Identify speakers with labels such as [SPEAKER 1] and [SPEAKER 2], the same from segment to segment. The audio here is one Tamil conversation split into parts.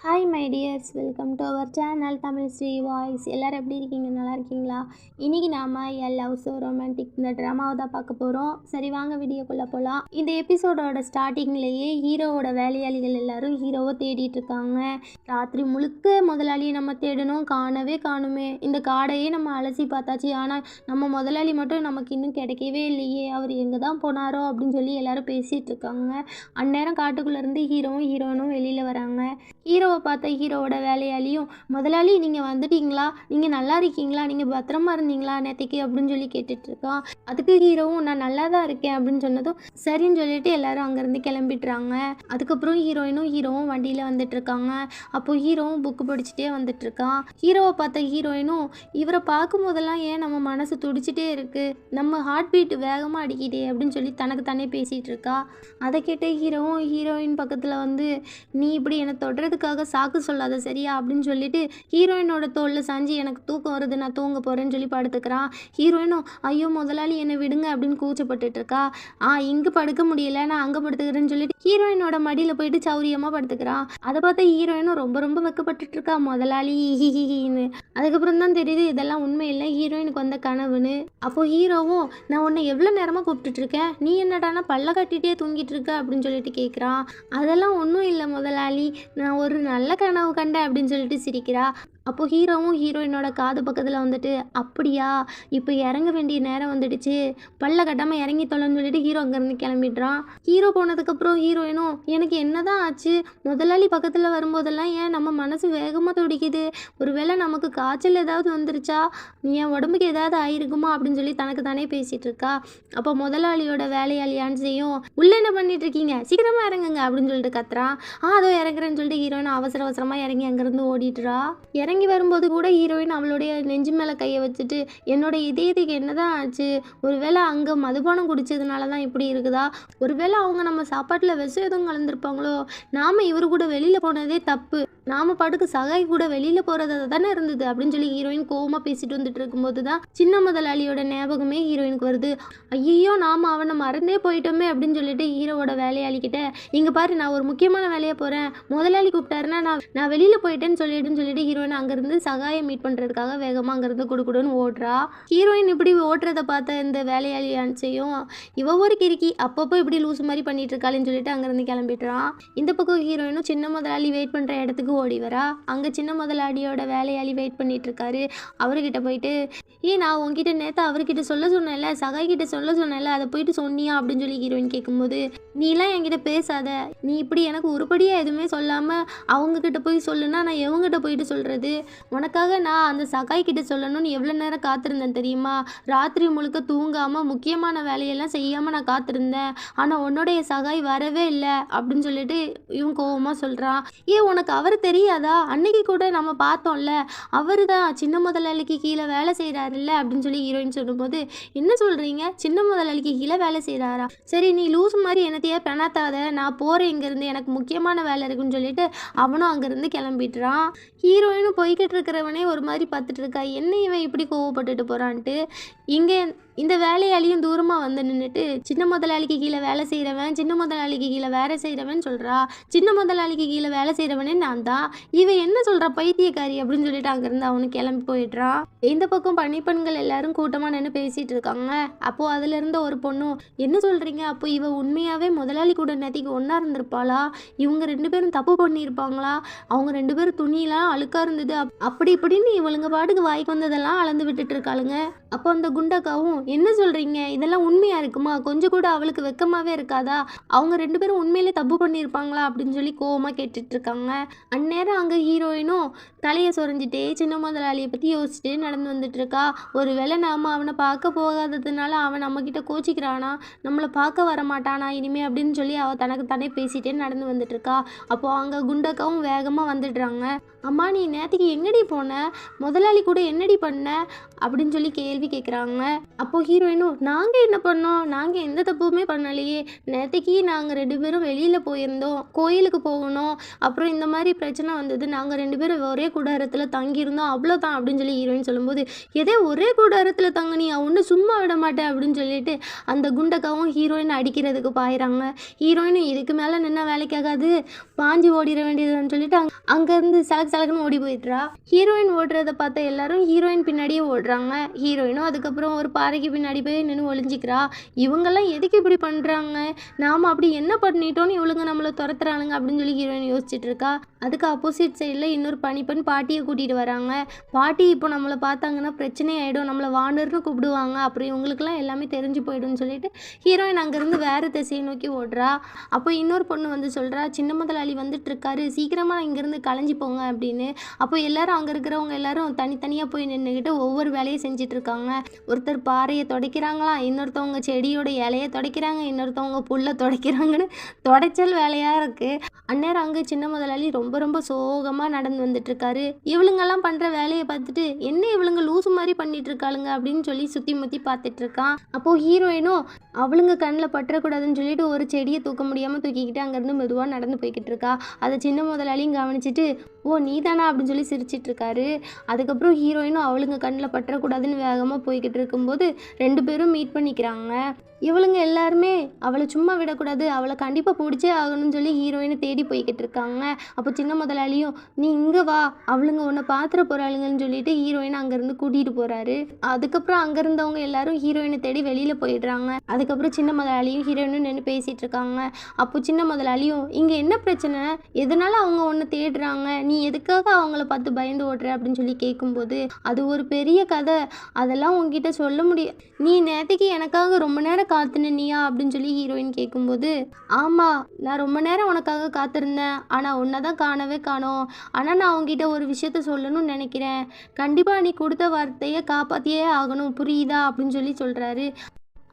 [SPEAKER 1] hi my dears welcome to our channel Tamil Sri voice எல்லோரும் எப்படி இருக்கீங்க நல்லா இருக்கீங்களா இன்றைக்கி நாம் எல் லவ் ஸோ ரொமான்டிக் இந்த ட்ராமாவை தான் பார்க்க போகிறோம் சரி வாங்க வீடியோக்குள்ளே போகலாம் இந்த எபிசோடோட ஸ்டார்டிங்லேயே ஹீரோவோட வேலையாளிகள் எல்லோரும் ஹீரோவை தேடிட்டு இருக்காங்க ராத்திரி முழுக்க முதலாளியை நம்ம தேடணும் காணவே காணுமே இந்த காடையே நம்ம அலசி பார்த்தாச்சு ஆனால் நம்ம முதலாளி மட்டும் நமக்கு இன்னும் கிடைக்கவே இல்லையே அவர் எங்கே தான் போனாரோ அப்படின்னு சொல்லி எல்லோரும் பேசிகிட்டு இருக்காங்க அந்நேரம் காட்டுக்குள்ளேருந்து ஹீரோவும் ஹீரோனும் வெளியில் வராங்க ஹீரோ ஹீரோவை பார்த்த ஹீரோவோட வேலையாலையும் முதலாளி நீங்கள் வந்துட்டீங்களா நீங்கள் நல்லா இருக்கீங்களா நீங்கள் பத்திரமா இருந்தீங்களா நேற்றுக்கு அப்படின்னு சொல்லி கேட்டுட்ருக்கான் அதுக்கு ஹீரோவும் நான் நல்லா தான் இருக்கேன் அப்படின்னு சொன்னதும் சரின்னு சொல்லிட்டு எல்லாரும் அங்கேருந்து கிளம்பிட்டுறாங்க அதுக்கப்புறம் ஹீரோயினும் ஹீரோவும் வண்டியில் வந்துட்டு இருக்காங்க அப்போது ஹீரோவும் புக்கு படிச்சுட்டே வந்துட்டு இருக்கான் ஹீரோவை பார்த்த ஹீரோயினும் இவரை பார்க்கும் போதெல்லாம் ஏன் நம்ம மனசு துடிச்சிட்டே இருக்குது நம்ம ஹார்ட் பீட் வேகமாக அடிக்கிட்டே அப்படின்னு சொல்லி தனக்கு தானே பேசிகிட்டு இருக்கா அதை கேட்ட ஹீரோவும் ஹீரோயின் பக்கத்தில் வந்து நீ இப்படி என்னை தொடுறதுக்காக எனக்காக சாக்கு சொல்லாத சரியா அப்படின்னு சொல்லிட்டு ஹீரோயினோட தோல்ல சாஞ்சி எனக்கு தூக்கம் வருது நான் தூங்க போகிறேன்னு சொல்லி படுத்துக்கிறான் ஹீரோயினும் ஐயோ முதலாளி என்னை விடுங்க அப்படின்னு கூச்சப்பட்டுட்டு இருக்கா ஆ இங்கே படுக்க முடியல நான் அங்கே படுத்துக்கிறேன்னு சொல்லிட்டு ஹீரோயினோட மடியில் போயிட்டு சௌரியமாக படுத்துக்கிறான் அதை பார்த்தா ஹீரோயினும் ரொம்ப ரொம்ப வெக்கப்பட்டுட்டு இருக்கா முதலாளி ஹிஹிஹின்னு அதுக்கப்புறம் தான் தெரியுது இதெல்லாம் உண்மை இல்லை ஹீரோயினுக்கு வந்த கனவுன்னு அப்போது ஹீரோவும் நான் உன்னை எவ்வளோ நேரமாக கூப்பிட்டுட்ருக்கேன் நீ என்னடானா பல்ல கட்டிகிட்டே தூங்கிட்டு இருக்க அப்படின்னு சொல்லிட்டு கேட்கிறான் அதெல்லாம் ஒன்றும் இல்லை முதலாளி நான் ஒரு நல்ல கனவு கண்டேன் அப்படின்னு சொல்லிட்டு சிரிக்கிறா அப்போது ஹீரோவும் ஹீரோயினோட காது பக்கத்தில் வந்துட்டு அப்படியா இப்போ இறங்க வேண்டிய நேரம் வந்துடுச்சு பல்ல கட்டாமல் இறங்கி தொலைன்னு சொல்லிட்டு ஹீரோ அங்கேருந்து கிளம்பிடுறான் ஹீரோ போனதுக்கப்புறம் ஹீரோயினும் எனக்கு என்ன தான் ஆச்சு முதலாளி பக்கத்தில் வரும்போதெல்லாம் ஏன் நம்ம மனசு வேகமாக துடிக்குது ஒருவேளை நமக்கு காய்ச்சல் ஏதாவது வந்துருச்சா என் உடம்புக்கு ஏதாவது ஆயிருக்குமா அப்படின்னு சொல்லி தனக்கு தானே பேசிகிட்டு இருக்கா அப்போ முதலாளியோட வேலையாளியான்னு செய்யும் உள்ளே என்ன பண்ணிட்டு இருக்கீங்க சீக்கிரமாக இறங்குங்க அப்படின்னு சொல்லிட்டு கத்துறான் ஆ அதோ இறங்குறேன்னு சொல்லிட்டு ஹீரோயினும் அவசர அவசரமாக இறங்கி அங்கேருந்து ஓடிட்டுறா இறங்கி இறங்கி வரும்போது கூட ஹீரோயின் அவளுடைய நெஞ்சு மேலே கையை வச்சுட்டு என்னோட இதயத்துக்கு என்னதான் ஆச்சு ஒருவேளை அங்கே மதுபானம் குடித்ததுனால தான் இப்படி இருக்குதா ஒருவேளை அவங்க நம்ம சாப்பாட்டில் விஷம் எதுவும் கலந்துருப்பாங்களோ நாம் இவர் கூட வெளியில் போனதே தப்பு நாம பாட்டுக்கு சகாய் கூட வெளியில் போகிறத தானே இருந்தது அப்படின்னு சொல்லி ஹீரோயின் கோவமாக பேசிட்டு வந்துட்டு இருக்கும்போது தான் சின்ன முதலாளியோட ஞாபகமே ஹீரோயினுக்கு வருது ஐயோ நாம அவனை மறந்தே போயிட்டோமே அப்படின்னு சொல்லிட்டு ஹீரோவோட வேலையாளிக்கிட்ட இங்கே பாரு நான் ஒரு முக்கியமான வேலையை போறேன் முதலாளி கூப்பிட்டாருன்னா நான் நான் வெளியில் போயிட்டேன்னு சொல்லிட்டுன்னு சொல்லிட்டு ஹீரோயின் அங்கேருந்து சகாயை மீட் பண்ணுறதுக்காக வேகமாக அங்கேருந்து குடுக்குடுன்னு ஓடுறா ஹீரோயின் இப்படி ஓட்டுறதை பார்த்த இந்த வேலையாளி அனுச்சையும் இவ ஒரு கிறுக்கி அப்பப்போ இப்படி லூஸ் மாதிரி பண்ணிட்டு இருக்காளுன்னு சொல்லிட்டு அங்கேருந்து கிளம்பிட்டுறான் இந்த பக்கம் ஹீரோயினும் சின்ன முதலாளி வெயிட் பண்ணுற இடத்துக்கு ஓடி வரா அங்கே சின்ன முதலாளியோட வேலையாளி வெயிட் பண்ணிட்டு இருக்காரு அவர்கிட்ட போயிட்டு ஏ நான் உங்ககிட்ட நேற்று அவர்கிட்ட சொல்ல சொன்னேன்ல சகாய் கிட்ட சொல்ல சொன்னேன்ல அதை போயிட்டு சொன்னியா அப்படின்னு சொல்லி ஹீரோயின் கேட்கும்போது நீலாம் என்கிட்ட பேசாத நீ இப்படி எனக்கு உருப்படியாக எதுவுமே சொல்லாமல் கிட்ட போய் சொல்லுன்னா நான் எவங்கிட்ட போயிட்டு சொல்கிறது உனக்காக நான் அந்த சகாய் கிட்ட சொல்லணும்னு எவ்வளோ நேரம் காத்திருந்தேன் தெரியுமா ராத்திரி முழுக்க தூங்காமல் முக்கியமான வேலையெல்லாம் செய்யாமல் நான் காத்திருந்தேன் ஆனால் உன்னுடைய சகாய் வரவே இல்லை அப்படின்னு சொல்லிட்டு இவன் கோவமாக சொல்கிறான் ஏ உனக்கு அவர் தெரியாதா அன்னைக்கு கூட நம்ம பார்த்தோம்ல அவர் தான் சின்ன முதலாளிக்கு கீழே வேலை செய்கிறாருல்ல அப்படின்னு சொல்லி ஹீரோயின் சொல்லும்போது என்ன சொல்கிறீங்க சின்ன முதலாளிக்கு கீழே வேலை செய்கிறாரா சரி நீ லூஸ் மாதிரி என்னத்தையே பெணாத்தாத நான் போகிறேன் இங்கேருந்து எனக்கு முக்கியமான வேலை இருக்குன்னு சொல்லிட்டு அவனும் அங்கேருந்து கிளம்பிடுறான் ஹீரோயின் போய்கிட்டு இருக்கிறவனே ஒரு மாதிரி பார்த்துட்டு இருக்கா என்ன இவன் இப்படி கோவப்பட்டுட்டு போகிறான்ட்டு இங்கே இந்த வேலையாலையும் தூரமாக வந்து நின்றுட்டு சின்ன முதலாளிக்கு கீழே வேலை செய்கிறவன் சின்ன முதலாளிக்கு கீழே வேலை செய்கிறவன் சொல்கிறா சின்ன முதலாளிக்கு கீழே வேலை செய்கிறவனே நான் தான் இவன் என்ன சொல்கிற பைத்தியக்காரி அப்படின்னு சொல்லிட்டு அங்கேருந்து அவனுக்கு கிளம்பி போயிடுறான் இந்த பக்கம் பணிப்பெண்கள் எல்லாரும் கூட்டமாக நின்று பேசிகிட்டு இருக்காங்க அப்போது அதுலேருந்து ஒரு பொண்ணும் என்ன சொல்கிறீங்க அப்போ இவ உண்மையாகவே முதலாளி கூட நேத்திக்கு ஒன்றா இருந்திருப்பாளா இவங்க ரெண்டு பேரும் தப்பு பண்ணியிருப்பாங்களா அவங்க ரெண்டு பேரும் துணியெல்லாம் அழுக்காக இருந்தது அப்படி இப்படின்னு இவளுங்க பாட்டுக்கு வாய்க்கு வந்ததெல்லாம் அளந்து விட்டுட்டு இருக்காளுங்க அப்போ அந்த குண்டக்காவும் என்ன சொல்கிறீங்க இதெல்லாம் உண்மையாக இருக்குமா கொஞ்சம் கூட அவளுக்கு வெக்கமாவே இருக்காதா அவங்க ரெண்டு பேரும் உண்மையிலே தப்பு பண்ணியிருப்பாங்களா அப்படின்னு சொல்லி கோவமாக இருக்காங்க அந்நேரம் அங்கே ஹீரோயினும் தலையை சொரிஞ்சிட்டே சின்ன முதலாளியை பற்றி யோசிச்சுட்டே நடந்து இருக்கா ஒரு வேளை நாம அவனை பார்க்க போகாததுனால அவன் நம்மக்கிட்ட கோச்சிக்கிறானா நம்மளை பார்க்க வர மாட்டானா இனிமே அப்படின்னு சொல்லி அவள் தனக்கு தானே பேசிகிட்டே நடந்து இருக்கா அப்போ அங்கே குண்டக்காவும் வேகமாக வந்துடுறாங்க அம்மா நீ நேற்றுக்கு எங்கடி போன முதலாளி கூட என்னடி பண்ண அப்படின்னு சொல்லி கேள்வி கேட்குறாங்க அப்போது ஹீரோயினும் நாங்கள் என்ன பண்ணோம் நாங்கள் எந்த தப்புமே பண்ணலையே நேற்றுக்கு நாங்கள் ரெண்டு பேரும் வெளியில் போயிருந்தோம் கோயிலுக்கு போகணும் அப்புறம் இந்த மாதிரி பிரச்சனை வந்தது நாங்கள் ரெண்டு பேரும் ஒரே கூடாரத்தில் தங்கியிருந்தோம் அவ்வளோதான் அப்படின்னு சொல்லி ஹீரோயின் சொல்லும்போது எதே ஒரே கூடாரத்தில் தங்கினியா ஒன்று சும்மா விட மாட்டேன் அப்படின்னு சொல்லிட்டு அந்த குண்டக்காவும் ஹீரோயின் அடிக்கிறதுக்கு பாயிறாங்க ஹீரோயினும் இதுக்கு மேலே நின்ன வேலைக்காகாது பாஞ்சு ஓடிட வேண்டியதுன்னு சொல்லிட்டு அங்கே அங்கேருந்து செலக்ட் தலகன்னு ஓடி போயிடுறா ஹீரோயின் ஓடுறத பார்த்தா எல்லாரும் ஹீரோயின் பின்னாடியே ஓடுறாங்க ஹீரோயினும் அதுக்கப்புறம் ஒரு பாறைக்கு பின்னாடி போய் நின்று ஒளிஞ்சிக்கிறா இவங்கெல்லாம் எதுக்கு இப்படி பண்ணுறாங்க நாம் அப்படி என்ன பண்ணிட்டோன்னு இவளுங்க நம்மளை துரத்துறானுங்க அப்படின்னு சொல்லி ஹீரோயின் யோசிச்சுட்டு இருக்கா அதுக்கு ஆப்போசிட் சைடில் இன்னொரு பணிப்பெண் பாட்டியை கூட்டிகிட்டு வராங்க பாட்டி இப்போ நம்மளை பார்த்தாங்கன்னா பிரச்சனை ஆகிடும் நம்மளை வானர்னு கூப்பிடுவாங்க அப்புறம் இவங்களுக்குலாம் எல்லாமே தெரிஞ்சு போயிடும்னு சொல்லிட்டு ஹீரோயின் அங்கேருந்து வேறு திசையை நோக்கி ஓடுறா அப்போ இன்னொரு பொண்ணு வந்து சொல்கிறா சின்ன முதலாளி வந்துட்டு இருக்காரு சீக்கிரமாக இங்கேருந்து களைஞ்சி போங்க அப்படின்னு அப்போ எல்லாரும் அங்கே இருக்கிறவங்க எல்லாரும் தனித்தனியாக போய் நின்றுக்கிட்டு ஒவ்வொரு வேலையை செஞ்சுட்டு இருக்காங்க ஒருத்தர் பாறையை தொடக்கிறாங்களாம் இன்னொருத்தவங்க செடியோட இலையை துடைக்கிறாங்க இன்னொருத்தவங்க புல்லை துடைக்கிறாங்கன்னு துடைச்சல் வேலையாக இருக்குது அந்நேரம் அங்கே சின்ன முதலாளி ரொம்ப ரொம்ப சோகமாக நடந்து வந்துட்டுருக்காரு இவளுங்கெல்லாம் பண்ணுற வேலையை பார்த்துட்டு என்ன இவளுங்க லூசு மாதிரி பண்ணிட்டு இருக்காளுங்க அப்படின்னு சொல்லி சுற்றி முற்றி பார்த்துட்டு இருக்கான் அப்போது ஹீரோயினும் அவளுங்க கண்ணில் பற்றக்கூடாதுன்னு சொல்லிட்டு ஒரு செடியை தூக்க முடியாமல் தூக்கிக்கிட்டு அங்கேருந்து மெதுவாக நடந்து போய்கிட்டு இருக்கா அதை சின்ன முதலாளியும் கவனிச்சிட்டு ஓ நீ தானா அப்படின்னு சொல்லி சிரிச்சிட்ருக்காரு அதுக்கப்புறம் ஹீரோயினும் அவளுங்க கண்ணில் பற்றக்கூடாதுன்னு வேகமாக போய்கிட்டு இருக்கும்போது ரெண்டு பேரும் மீட் பண்ணிக்கிறாங்க இவளுங்க எல்லாருமே அவளை சும்மா விடக்கூடாது அவளை கண்டிப்பாக பிடிச்சே ஆகணும்னு சொல்லி ஹீரோயினை தேடி போய்கிட்டு இருக்காங்க அப்போ சின்ன முதலாளியும் நீ இங்கே வா அவளுங்க உன்னை பாத்திர போகிறாளுங்கன்னு சொல்லிட்டு ஹீரோயினை அங்கேருந்து கூட்டிகிட்டு போகிறாரு அதுக்கப்புறம் அங்கேருந்தவங்க எல்லாரும் ஹீரோயினை தேடி வெளியில் போயிடுறாங்க அதுக்கப்புறம் சின்ன முதலாளியும் ஹீரோயினும் நின்று பேசிகிட்டு இருக்காங்க அப்போ சின்ன முதலாளியும் இங்கே என்ன பிரச்சனை எதனால அவங்க ஒன்று தேடுறாங்க நீ நீ எதுக்காக அவங்கள பார்த்து பயந்து ஓடுற அப்படின்னு சொல்லி கேட்கும்போது அது ஒரு பெரிய கதை அதெல்லாம் உங்ககிட்ட சொல்ல முடிய நீ நேற்றுக்கு எனக்காக ரொம்ப நேரம் நீயா அப்படின்னு சொல்லி ஹீரோயின் கேட்கும்போது ஆமா நான் ரொம்ப நேரம் உனக்காக காத்திருந்தேன் ஆனா உன்னை தான் காணவே காணோம் ஆனா நான் உங்ககிட்ட ஒரு விஷயத்த சொல்லணும்னு நினைக்கிறேன் கண்டிப்பா நீ கொடுத்த வார்த்தையை காப்பாத்தியே ஆகணும் புரியுதா அப்படின்னு சொல்லி சொல்றாரு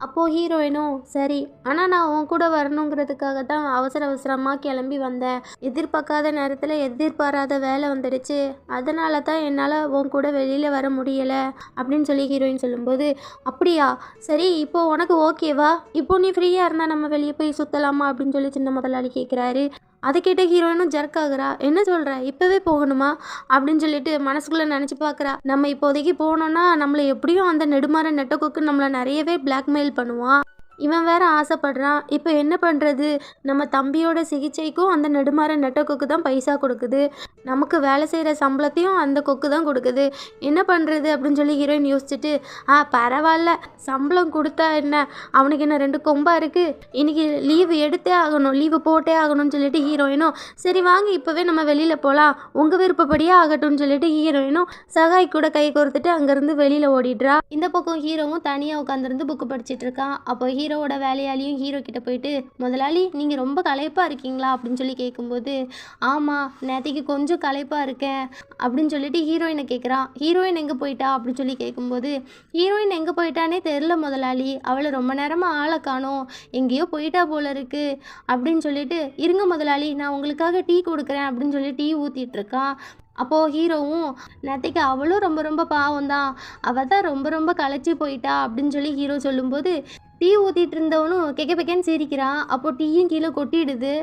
[SPEAKER 1] அப்போது ஹீரோயினும் சரி ஆனால் நான் உன் கூட வரணுங்கிறதுக்காக தான் அவசர அவசரமாக கிளம்பி வந்தேன் எதிர்பார்க்காத நேரத்தில் எதிர்பாராத வேலை வந்துடுச்சு அதனால தான் என்னால் உன் கூட வெளியில் வர முடியலை அப்படின்னு சொல்லி ஹீரோயின் சொல்லும்போது அப்படியா சரி இப்போது உனக்கு ஓகேவா இப்போ நீ ஃப்ரீயாக இருந்தால் நம்ம வெளியே போய் சுற்றலாமா அப்படின்னு சொல்லி சின்ன முதலாளி கேட்குறாரு அதை கேட்ட ஹீரோயினும் ஜர்க் ஆகுறா என்ன சொல்ற இப்போவே போகணுமா அப்படின்னு சொல்லிட்டு மனசுக்குள்ளே நினச்சி பார்க்குறா நம்ம இப்போதைக்கு போனோம்னா நம்மளை எப்படியும் அந்த நெடுமாற நெட்டக்கோக்கு நம்மளை நிறையவே பிளாக்மெயில் பண்ணுவான் இவன் வேற ஆசைப்படுறான் இப்போ என்ன பண்ணுறது நம்ம தம்பியோட சிகிச்சைக்கும் அந்த நெடுமாற நெட்ட கொக்கு தான் பைசா கொடுக்குது நமக்கு வேலை செய்கிற சம்பளத்தையும் அந்த கொக்கு தான் கொடுக்குது என்ன பண்ணுறது அப்படின்னு சொல்லி ஹீரோயின் யோசிச்சுட்டு ஆ பரவாயில்ல சம்பளம் கொடுத்தா என்ன அவனுக்கு என்ன ரெண்டு கொம்பா இருக்குது இன்றைக்கி லீவு எடுத்தே ஆகணும் லீவு போட்டே ஆகணும்னு சொல்லிட்டு ஹீரோயினும் சரி வாங்க இப்போவே நம்ம வெளியில் போகலாம் உங்கள் விருப்பப்படியே ஆகட்டும்னு சொல்லிட்டு ஹீரோயினும் சகாய் கூட கை கோர்த்துட்டு அங்கேருந்து வெளியில் ஓடிடுறா இந்த பக்கம் ஹீரோவும் தனியாக உட்காந்துருந்து புக்கு படிச்சுட்டு இருக்கான் அப்போ ஹீரோவோட வேலையாலையும் ஹீரோ கிட்ட போயிட்டு முதலாளி நீங்கள் ரொம்ப களைப்பாக இருக்கீங்களா அப்படின்னு சொல்லி கேட்கும்போது ஆமாம் நேற்றுக்கு கொஞ்சம் களைப்பாக இருக்கேன் அப்படின்னு சொல்லிட்டு ஹீரோயினை கேட்குறான் ஹீரோயின் எங்கே போயிட்டா அப்படின்னு சொல்லி கேட்கும்போது ஹீரோயின் எங்கே போயிட்டானே தெரில முதலாளி அவளை ரொம்ப நேரமாக ஆளை காணும் எங்கேயோ போயிட்டா போல இருக்கு அப்படின்னு சொல்லிட்டு இருங்க முதலாளி நான் உங்களுக்காக டீ கொடுக்குறேன் அப்படின்னு சொல்லி டீ ஊற்றிட்டுருக்கான் அப்போது ஹீரோவும் நேற்றுக்கு அவளும் ரொம்ப ரொம்ப பாவம் தான் அவள் தான் ரொம்ப ரொம்ப களைச்சி போயிட்டா அப்படின்னு சொல்லி ஹீரோ சொல்லும்போது டீ ஊற்றிட்டு இருந்தவனும் கெக்க பெக்கன்னு சிரிக்கிறான் அப்போ டீயும் கீழே கொட்டிடுது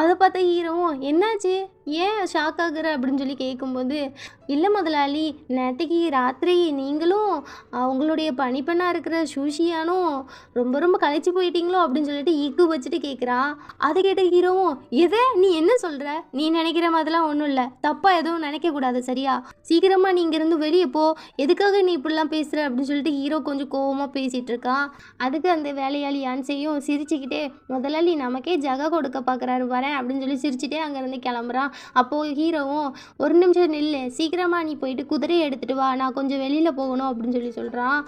[SPEAKER 1] அதை பார்த்த ஹீரோவும் என்னாச்சு ஏன் ஷாக் ஆகுற அப்படின்னு சொல்லி கேட்கும்போது இல்லை முதலாளி நேற்றுக்கு ராத்திரி நீங்களும் அவங்களுடைய பனிப்பெண்ணாக இருக்கிற சூஷியானும் ரொம்ப ரொம்ப கழிச்சு போயிட்டீங்களோ அப்படின்னு சொல்லிட்டு இக்கு வச்சுட்டு கேட்குறா அதை கேட்ட ஹீரோவும் எதை நீ என்ன சொல்கிற நீ நினைக்கிற மாதிரிலாம் ஒன்றும் இல்லை தப்பாக எதுவும் நினைக்கக்கூடாது சரியா சீக்கிரமாக நீ இங்கேருந்து வெளியே போ எதுக்காக நீ இப்படிலாம் பேசுகிற அப்படின்னு சொல்லிட்டு ஹீரோ கொஞ்சம் கோவமாக பேசிகிட்டு இருக்கான் அதுக்கு அந்த வேலையாளி யான்சையும் சிரிச்சுக்கிட்டே முதலாளி நமக்கே ஜக கொடுக்க பார்க்குறாரு வரேன் அப்படின்னு சொல்லி சிரிச்சுட்டே அங்கேருந்து கிளம்புறான் அப்போது ஹீரோவும் ஒரு நிமிஷம் நில்லு சீக்கிரமாக நீ போயிட்டு குதிரையை எடுத்துகிட்டு வா நான் கொஞ்சம் வெளியில் போகணும் அப்படின்னு சொல்லி சொல்கிறான்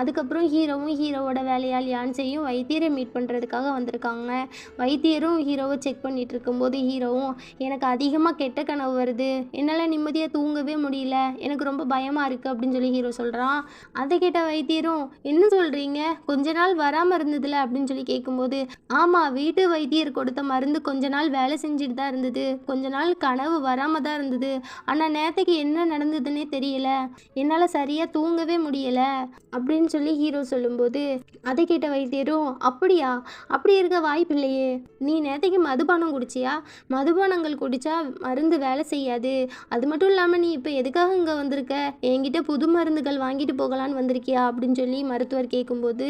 [SPEAKER 1] அதுக்கப்புறம் ஹீரோவும் ஹீரோவோட வேலையால் யான்சையும் வைத்தியரை மீட் பண்ணுறதுக்காக வந்திருக்காங்க வைத்தியரும் ஹீரோவை செக் பண்ணிகிட்டு இருக்கும்போது ஹீரோவும் எனக்கு அதிகமாக கெட்ட கனவு வருது என்னால் நிம்மதியாக தூங்கவே முடியல எனக்கு ரொம்ப பயமாக இருக்குது அப்படின்னு சொல்லி ஹீரோ சொல்கிறான் அதை கேட்ட வைத்தியரும் என்ன சொல்கிறீங்க கொஞ்ச நாள் வராமல் இருந்ததுல அப்படின்னு சொல்லி கேட்கும்போது ஆமாம் வீட்டு வைத்தியர் கொடுத்த மருந்து கொஞ்ச நாள் வேலை செஞ்சுட்டு தான் இருந்தது கொஞ்ச நாள் கனவு வராமல் தான் இருந்தது ஆனால் நேற்றுக்கு என்ன நடந்ததுன்னே தெரியல என்னால் சரியாக தூங்கவே முடியலை அப்படின்னு அப்படின்னு சொல்லி ஹீரோ சொல்லும்போது அதை கேட்ட வைத்தியரும் அப்படியா அப்படி இருக்க வாய்ப்பு இல்லையே நீ நேத்தைக்கு மதுபானம் குடிச்சியா மதுபானங்கள் குடித்தா மருந்து வேலை செய்யாது அது மட்டும் இல்லாமல் நீ இப்போ எதுக்காக இங்கே வந்திருக்க என்கிட்ட புது மருந்துகள் வாங்கிட்டு போகலான்னு வந்திருக்கியா அப்படின்னு சொல்லி மருத்துவர் கேட்கும்போது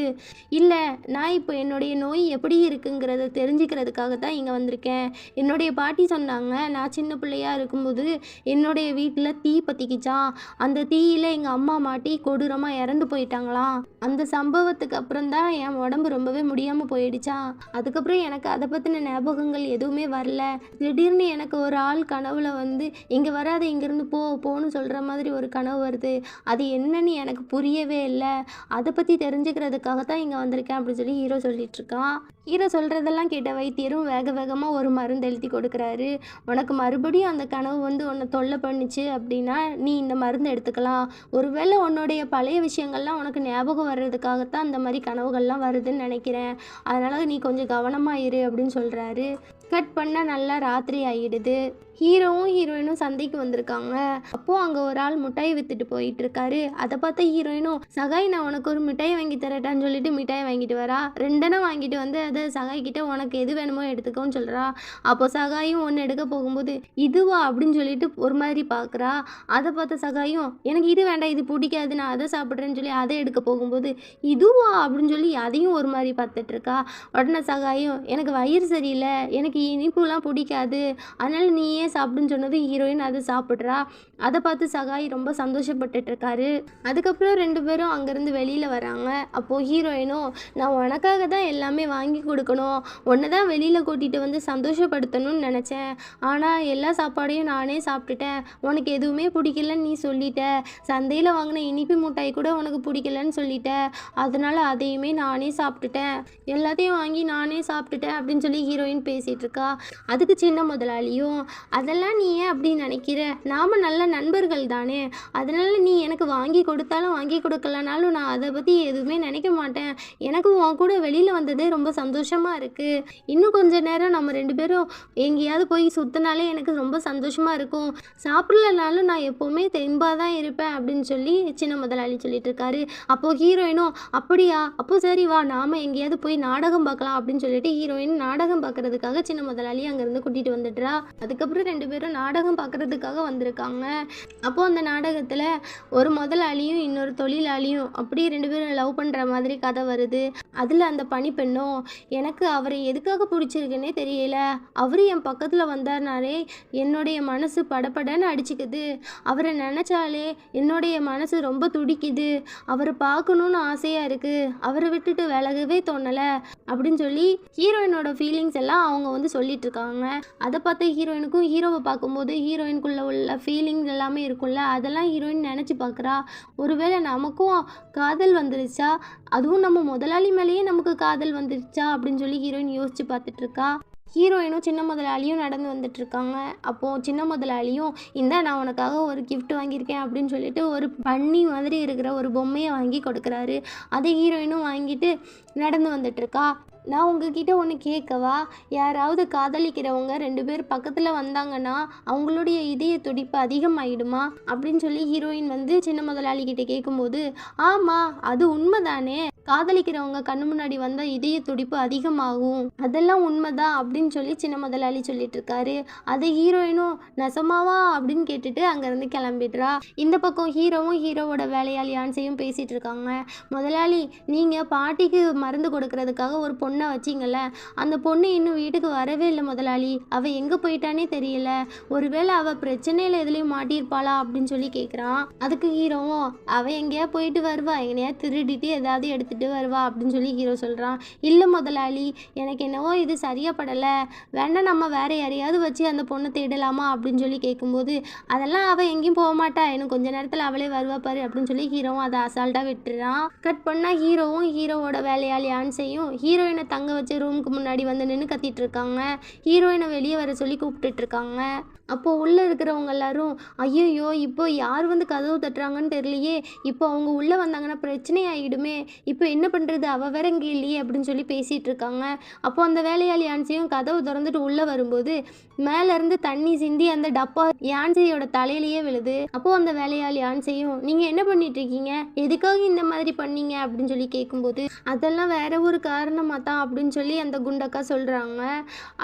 [SPEAKER 1] இல்லை நான் இப்போ என்னுடைய நோய் எப்படி இருக்குங்கிறத தெரிஞ்சுக்கிறதுக்காக தான் இங்கே வந்திருக்கேன் என்னுடைய பாட்டி சொன்னாங்க நான் சின்ன பிள்ளையாக இருக்கும்போது என்னுடைய வீட்டில் தீ பற்றிக்கிச்சான் அந்த தீயில் எங்கள் அம்மா மாட்டி கொடூரமாக இறந்து போயிட்டாங்களாம் சொல்கிறான் அந்த சம்பவத்துக்கு அப்புறம் தான் என் உடம்பு ரொம்பவே முடியாமல் போயிடுச்சா அதுக்கப்புறம் எனக்கு அதை பற்றின ஞாபகங்கள் எதுவுமே வரல திடீர்னு எனக்கு ஒரு ஆள் கனவுல வந்து இங்கே வராத இங்கேருந்து போ போன்னு சொல்கிற மாதிரி ஒரு கனவு வருது அது என்னன்னு எனக்கு புரியவே இல்லை அதை பற்றி தெரிஞ்சுக்கிறதுக்காக தான் இங்கே வந்திருக்கேன் அப்படின்னு சொல்லி ஹீரோ சொல்லிகிட்ருக்கான் ஈர சொல்கிறதெல்லாம் கேட்ட வைத்தியரும் வேக வேகமாக ஒரு மருந்து எழுதி கொடுக்குறாரு உனக்கு மறுபடியும் அந்த கனவு வந்து உன்னை தொல்லை பண்ணுச்சு அப்படின்னா நீ இந்த மருந்து எடுத்துக்கலாம் ஒருவேளை உன்னுடைய பழைய விஷயங்கள்லாம் உனக்கு ஞாபகம் வர்றதுக்காகத்தான் அந்த மாதிரி கனவுகள்லாம் வருதுன்னு நினைக்கிறேன் அதனால் நீ கொஞ்சம் கவனமாக இரு அப்படின்னு சொல்கிறாரு கட் பண்ணால் நல்லா ராத்திரி ஆகிடுது ஹீரோவும் ஹீரோயினும் சந்தைக்கு வந்திருக்காங்க அப்போது அங்கே ஒரு ஆள் மிட்டாய் விற்றுட்டு போயிட்டு இருக்காரு அதை பார்த்தா ஹீரோயினும் சகாய் நான் உனக்கு ஒரு மிட்டாய் வாங்கி தரட்டான்னு சொல்லிட்டு மிட்டாய் வாங்கிட்டு வரா ரெண்டெண்ணம் வாங்கிட்டு வந்து அதை சகாய் கிட்ட உனக்கு எது வேணுமோ எடுத்துக்கோன்னு சொல்கிறா அப்போ சகாயும் ஒன்று எடுக்க போகும்போது இதுவா அப்படின்னு சொல்லிட்டு ஒரு மாதிரி பார்க்குறா அதை பார்த்த சகாயும் எனக்கு இது வேண்டாம் இது பிடிக்காது நான் அதை சாப்பிட்றேன்னு சொல்லி அதை எடுக்க போகும்போது இதுவா அப்படின்னு சொல்லி அதையும் ஒரு மாதிரி பார்த்துட்ருக்கா உடனே சகாயும் எனக்கு வயிறு சரியில்லை எனக்கு எனக்கு இனிப்புலாம் பிடிக்காது அதனால் நீயே சாப்பிடுன்னு சொன்னது ஹீரோயின் அதை சாப்பிட்றா அதை பார்த்து சகாய் ரொம்ப சந்தோஷப்பட்டுட்ருக்காரு அதுக்கப்புறம் ரெண்டு பேரும் அங்கேருந்து வெளியில் வராங்க அப்போது ஹீரோயினும் நான் உனக்காக தான் எல்லாமே வாங்கி கொடுக்கணும் உன்னை தான் வெளியில் கூட்டிகிட்டு வந்து சந்தோஷப்படுத்தணும்னு நினச்சேன் ஆனால் எல்லா சாப்பாடையும் நானே சாப்பிட்டுட்டேன் உனக்கு எதுவுமே பிடிக்கலன்னு நீ சொல்லிட்ட சந்தையில் வாங்கின இனிப்பு மிட்டாய் கூட உனக்கு பிடிக்கலன்னு சொல்லிட்ட அதனால் அதையுமே நானே சாப்பிட்டுட்டேன் எல்லாத்தையும் வாங்கி நானே சாப்பிட்டுட்டேன் அப்படின்னு சொல்லி ஹீரோயின் பேசிட்டு இருக்கா அதுக்கு சின்ன முதலாளியும் அதெல்லாம் நீ ஏன் அப்படி நினைக்கிற நாம் நல்ல நண்பர்கள் தானே அதனால் நீ எனக்கு வாங்கி கொடுத்தாலும் வாங்கி கொடுக்கலனாலும் நான் அதை பற்றி எதுவுமே நினைக்க மாட்டேன் எனக்கு உன் கூட வெளியில் வந்ததே ரொம்ப சந்தோஷமாக இருக்குது இன்னும் கொஞ்ச நேரம் நம்ம ரெண்டு பேரும் எங்கேயாவது போய் சுற்றினாலே எனக்கு ரொம்ப சந்தோஷமாக இருக்கும் சாப்பிடலனாலும் நான் எப்போவுமே தெம்பாக தான் இருப்பேன் அப்படின்னு சொல்லி சின்ன முதலாளி சொல்லிட்டு இருக்காரு அப்போது ஹீரோயினும் அப்படியா அப்போ சரி வா நாம் எங்கேயாவது போய் நாடகம் பார்க்கலாம் அப்படின்னு சொல்லிட்டு ஹீரோயின் நாடகம் பார்க்குறதுக்காக சின்ன சின்ன முதலாளி அங்கேருந்து கூட்டிகிட்டு வந்துடுறா அதுக்கப்புறம் ரெண்டு பேரும் நாடகம் பார்க்குறதுக்காக வந்திருக்காங்க அப்போது அந்த நாடகத்தில் ஒரு முதலாளியும் இன்னொரு தொழிலாளியும் அப்படியே ரெண்டு பேரும் லவ் பண்ணுற மாதிரி கதை வருது அதில் அந்த பனிப்பெண்ணும் எனக்கு அவரை எதுக்காக பிடிச்சிருக்குன்னே தெரியல அவர் என் பக்கத்தில் வந்தார்னாலே என்னுடைய மனசு படப்படன்னு அடிச்சுக்குது அவரை நினச்சாலே என்னுடைய மனசு ரொம்ப துடிக்குது அவரை பார்க்கணுன்னு ஆசையாக இருக்குது அவரை விட்டுட்டு விலகவே தோணலை அப்படின்னு சொல்லி ஹீரோயினோட ஃபீலிங்ஸ் எல்லாம் அவங்க வந்து வந்து சொல்லிட்டு இருக்காங்க அதை பார்த்த ஹீரோயினுக்கும் ஹீரோவை பார்க்கும்போது ஹீரோயினுக்குள்ளே உள்ள ஃபீலிங் எல்லாமே இருக்கும்ல அதெல்லாம் ஹீரோயின் நினச்சி பார்க்குறா ஒருவேளை நமக்கும் காதல் வந்துருச்சா அதுவும் நம்ம முதலாளி மேலேயே நமக்கு காதல் வந்துருச்சா அப்படின்னு சொல்லி ஹீரோயின் யோசிச்சு பார்த்துட்ருக்கா ஹீரோயினும் சின்ன முதலாளியும் நடந்து இருக்காங்க அப்போது சின்ன முதலாளியும் இந்த நான் உனக்காக ஒரு கிஃப்ட் வாங்கியிருக்கேன் அப்படின்னு சொல்லிட்டு ஒரு பன்னி மாதிரி இருக்கிற ஒரு பொம்மையை வாங்கி கொடுக்குறாரு அதை ஹீரோயினும் வாங்கிட்டு நடந்து இருக்கா நான் உங்ககிட்ட ஒன்று கேட்கவா யாராவது காதலிக்கிறவங்க ரெண்டு பேர் பக்கத்தில் வந்தாங்கன்னா அவங்களுடைய இதய துடிப்பு அதிகமாகிடுமா அப்படின்னு சொல்லி ஹீரோயின் வந்து சின்ன முதலாளிகிட்ட கேட்கும்போது ஆமாம் அது உண்மைதானே காதலிக்கிறவங்க கண்ணு முன்னாடி வந்தால் இதய துடிப்பு அதிகமாகும் அதெல்லாம் உண்மைதான் அப்படின்னு சொல்லி சின்ன முதலாளி சொல்லிட்டு இருக்காரு அது ஹீரோயினும் நெசமாவா அப்படின்னு கேட்டுட்டு அங்கேருந்து கிளம்பிடுறா இந்த பக்கம் ஹீரோவும் ஹீரோவோட வேலையாளி ஆன்சையும் பேசிகிட்டு இருக்காங்க முதலாளி நீங்கள் பாட்டிக்கு மருந்து கொடுக்கறதுக்காக ஒரு பொண்ணை வச்சிங்கல்ல அந்த பொண்ணு இன்னும் வீட்டுக்கு வரவே இல்லை முதலாளி அவள் எங்கே போயிட்டானே தெரியல ஒருவேளை அவள் பிரச்சனையில் எதுலேயும் மாட்டியிருப்பாளா அப்படின்னு சொல்லி கேட்குறான் அதுக்கு ஹீரோவும் அவள் எங்கேயா போயிட்டு வருவா எங்கேயா திருடிட்டு ஏதாவது எடுத்து எடுத்துகிட்டு வருவா அப்படின்னு சொல்லி ஹீரோ சொல்கிறான் இல்லை முதலாளி எனக்கு என்னவோ இது சரியாக படலை நம்ம வேறு யாரையாவது வச்சு அந்த பொண்ணை தேடலாமா அப்படின்னு சொல்லி கேட்கும்போது அதெல்லாம் அவள் எங்கேயும் போக மாட்டா எனக்கு கொஞ்ச நேரத்தில் அவளே வருவா பாரு அப்படின்னு சொல்லி ஹீரோவும் அதை அசால்ட்டாக விட்டுறான் கட் பண்ணால் ஹீரோவும் ஹீரோவோட வேலையாளி செய்யும் ஹீரோயினை தங்க வச்சு ரூமுக்கு முன்னாடி வந்து நின்று கத்திட்டு இருக்காங்க ஹீரோயினை வெளியே வர சொல்லி கூப்பிட்டுட்டு இருக்காங்க அப்போது உள்ளே இருக்கிறவங்க எல்லாரும் ஐயோ இப்போ யார் வந்து கதவு தட்டுறாங்கன்னு தெரியலையே இப்போ அவங்க உள்ளே வந்தாங்கன்னா பிரச்சனை ஆகிடுமே இப்போ இப்போ என்ன பண்ணுறது அவள் வேற இங்கே இல்லையே அப்படின்னு சொல்லி பேசிகிட்டு இருக்காங்க அப்போ அந்த வேலையாளி யான்சியும் கதவு திறந்துட்டு உள்ளே வரும்போது மேலேருந்து தண்ணி சிந்தி அந்த டப்பா யான்சியோட தலையிலேயே விழுது அப்போது அந்த வேலையாளி யான்சியும் நீங்கள் என்ன பண்ணிட்டு இருக்கீங்க எதுக்காக இந்த மாதிரி பண்ணீங்க அப்படின்னு சொல்லி கேட்கும்போது அதெல்லாம் வேற ஒரு காரணமாக தான் அப்படின்னு சொல்லி அந்த குண்டக்கா சொல்கிறாங்க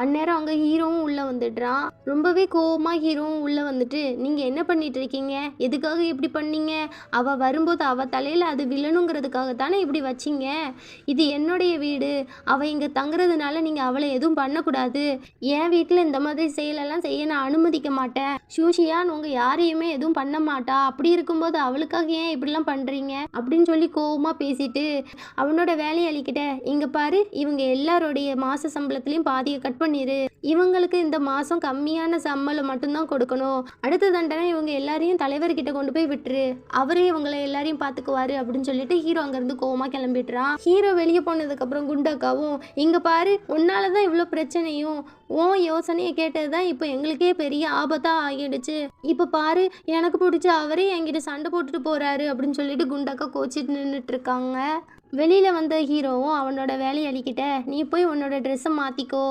[SPEAKER 1] அந்நேரம் அங்கே ஹீரோவும் உள்ளே வந்துடுறான் ரொம்பவே கோபமாக ஹீரோவும் உள்ளே வந்துட்டு நீங்கள் என்ன பண்ணிட்டு இருக்கீங்க எதுக்காக இப்படி பண்ணீங்க அவள் வரும்போது அவள் தலையில் அது விழணுங்கிறதுக்காக தானே இப்படி வச்சிங்க இது என்னுடைய வீடு அவள் இங்கே தங்குறதுனால நீங்கள் அவளை எதுவும் பண்ணக்கூடாது என் வீட்டில் இந்த மாதிரி செயலெல்லாம் செய்ய நான் அனுமதிக்க மாட்டேன் சூஷியான் உங்கள் யாரையுமே எதுவும் பண்ண மாட்டா அப்படி இருக்கும்போது அவளுக்காக ஏன் இப்படிலாம் பண்ணுறீங்க அப்படின்னு சொல்லி கோவமாக பேசிட்டு அவனோட அழிக்கிட்ட இங்கே பாரு இவங்க எல்லாரோடைய மாத சம்பளத்துலேயும் பாதியை கட் பண்ணிடு இவங்களுக்கு இந்த மாதம் கம்மியான சம்பளம் மட்டும்தான் கொடுக்கணும் அடுத்த தண்டனை இவங்க எல்லாரையும் தலைவர்கிட்ட கொண்டு போய் விட்டுரு அவரே இவங்களை எல்லாரையும் பார்த்துக்குவாரு அப்படின்னு சொல்லிட்டு ஹீரோ அங்கேருந்து கோவமாக கிளம்பிடுறான் ஹீரோ வெளியே போனதுக்கப்புறம் குண்டாக்காவும் இங்கே பாரு உன்னால தான் இவ்வளோ பிரச்சனையும் ஓ யோசனையை கேட்டது தான் இப்போ எங்களுக்கே பெரிய ஆபத்தாக ஆகிடுச்சு இப்போ பாரு எனக்கு பிடிச்ச அவரே என்கிட்ட சண்டை போட்டுட்டு போகிறாரு அப்படின்னு சொல்லிட்டு குண்டாக்கா கோச்சிட்டு நின்றுட்டு இருக்காங்க வெளியில் வந்த ஹீரோவும் அவனோட வேலையாளிக்கிட்ட நீ போய் உன்னோட ட்ரெஸ்ஸை மாற்றிக்கோ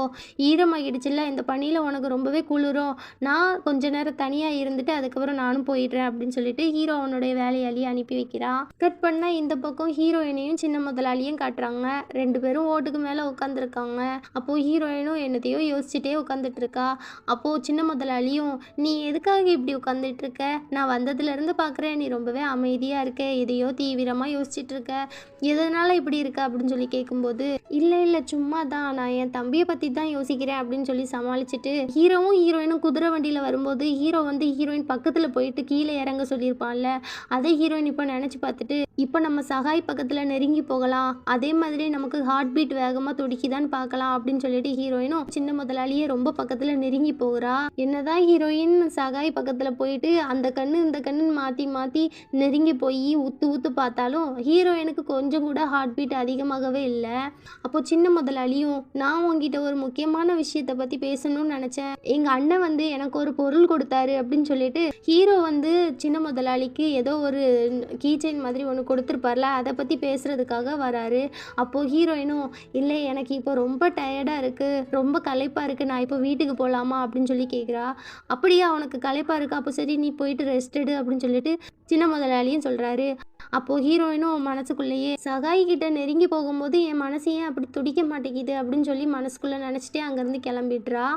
[SPEAKER 1] ஈரமாகிடுச்சுல இந்த பணியில் உனக்கு ரொம்பவே குளிரும் நான் கொஞ்ச நேரம் தனியாக இருந்துட்டு அதுக்கப்புறம் நானும் போயிடுறேன் அப்படின்னு சொல்லிட்டு ஹீரோ அவனுடைய வேலையாளியை அனுப்பி வைக்கிறான் கட் பண்ணால் இந்த பக்கம் ஹீரோயினையும் சின்ன முதலாளியும் காட்டுறாங்க ரெண்டு பேரும் ஓட்டுக்கு மேலே உட்காந்துருக்காங்க அப்போது ஹீரோயினும் என்னத்தையோ யோசிச்சுட்டே உட்காந்துட்டு இருக்கா அப்போது சின்ன முதலாளியும் நீ எதுக்காக இப்படி உட்காந்துட்டு இருக்க நான் வந்ததுலேருந்து பார்க்குறேன் நீ ரொம்பவே அமைதியாக இருக்க எதையோ தீவிரமாக யோசிச்சுட்டு இருக்க அதனால இப்படி இருக்கா அப்படின்னு சொல்லி கேட்கும்போது இல்ல இல்ல சும்மா தான் நான் என் தம்பியை பத்தி தான் யோசிக்கிறேன் அப்படின்னு சொல்லி சமாளிச்சுட்டு ஹீரோவும் ஹீரோயினும் குதிரை வண்டியில வரும்போது ஹீரோ வந்து ஹீரோயின் பக்கத்துல போயிட்டு கீழே இறங்க சொல்லியிருப்பான்ல அதை ஹீரோயின் இப்போ நினைச்சு பார்த்துட்டு இப்போ நம்ம சகாய் பக்கத்தில் நெருங்கி போகலாம் அதே மாதிரி நமக்கு ஹார்ட் பீட் வேகமாக துடிக்குதான்னு பார்க்கலாம் அப்படின்னு சொல்லிட்டு ஹீரோயினும் சின்ன முதலாளியே ரொம்ப பக்கத்தில் நெருங்கி போகிறா என்னதான் ஹீரோயின் சகாய் பக்கத்தில் போயிட்டு அந்த கண்ணு இந்த கண்ணுன்னு மாற்றி மாற்றி நெருங்கி போய் உத்து உத்து பார்த்தாலும் ஹீரோயினுக்கு கொஞ்சம் கூட ஹார்ட் பீட் அதிகமாகவே இல்லை அப்போ சின்ன முதலாளியும் நான் உங்ககிட்ட ஒரு முக்கியமான விஷயத்தை பற்றி பேசணும்னு நினச்சேன் எங்கள் அண்ணன் வந்து எனக்கு ஒரு பொருள் கொடுத்தாரு அப்படின்னு சொல்லிட்டு ஹீரோ வந்து சின்ன முதலாளிக்கு ஏதோ ஒரு கீச்சைன் மாதிரி ஒன்று கொடுத்துருப்பார்ல அதை பற்றி பேசுகிறதுக்காக வராரு அப்போது ஹீரோயினும் இல்லை எனக்கு இப்போ ரொம்ப டயர்டாக இருக்குது ரொம்ப களைப்பாக இருக்குது நான் இப்போ வீட்டுக்கு போகலாமா அப்படின்னு சொல்லி கேட்குறா அப்படியே அவனுக்கு களைப்பாக இருக்கு அப்போ சரி நீ போயிட்டு ரெஸ்ட் எடு அப்படின்னு சொல்லிட்டு சின்ன முதலாளியும் சொல்கிறாரு அப்போது ஹீரோயினும் மனசுக்குள்ளேயே சகாய் கிட்ட நெருங்கி போகும்போது என் மனசு ஏன் அப்படி துடிக்க மாட்டேங்குது அப்படின்னு சொல்லி மனசுக்குள்ளே நினச்சிட்டே அங்கேருந்து கிளம்பிடுறா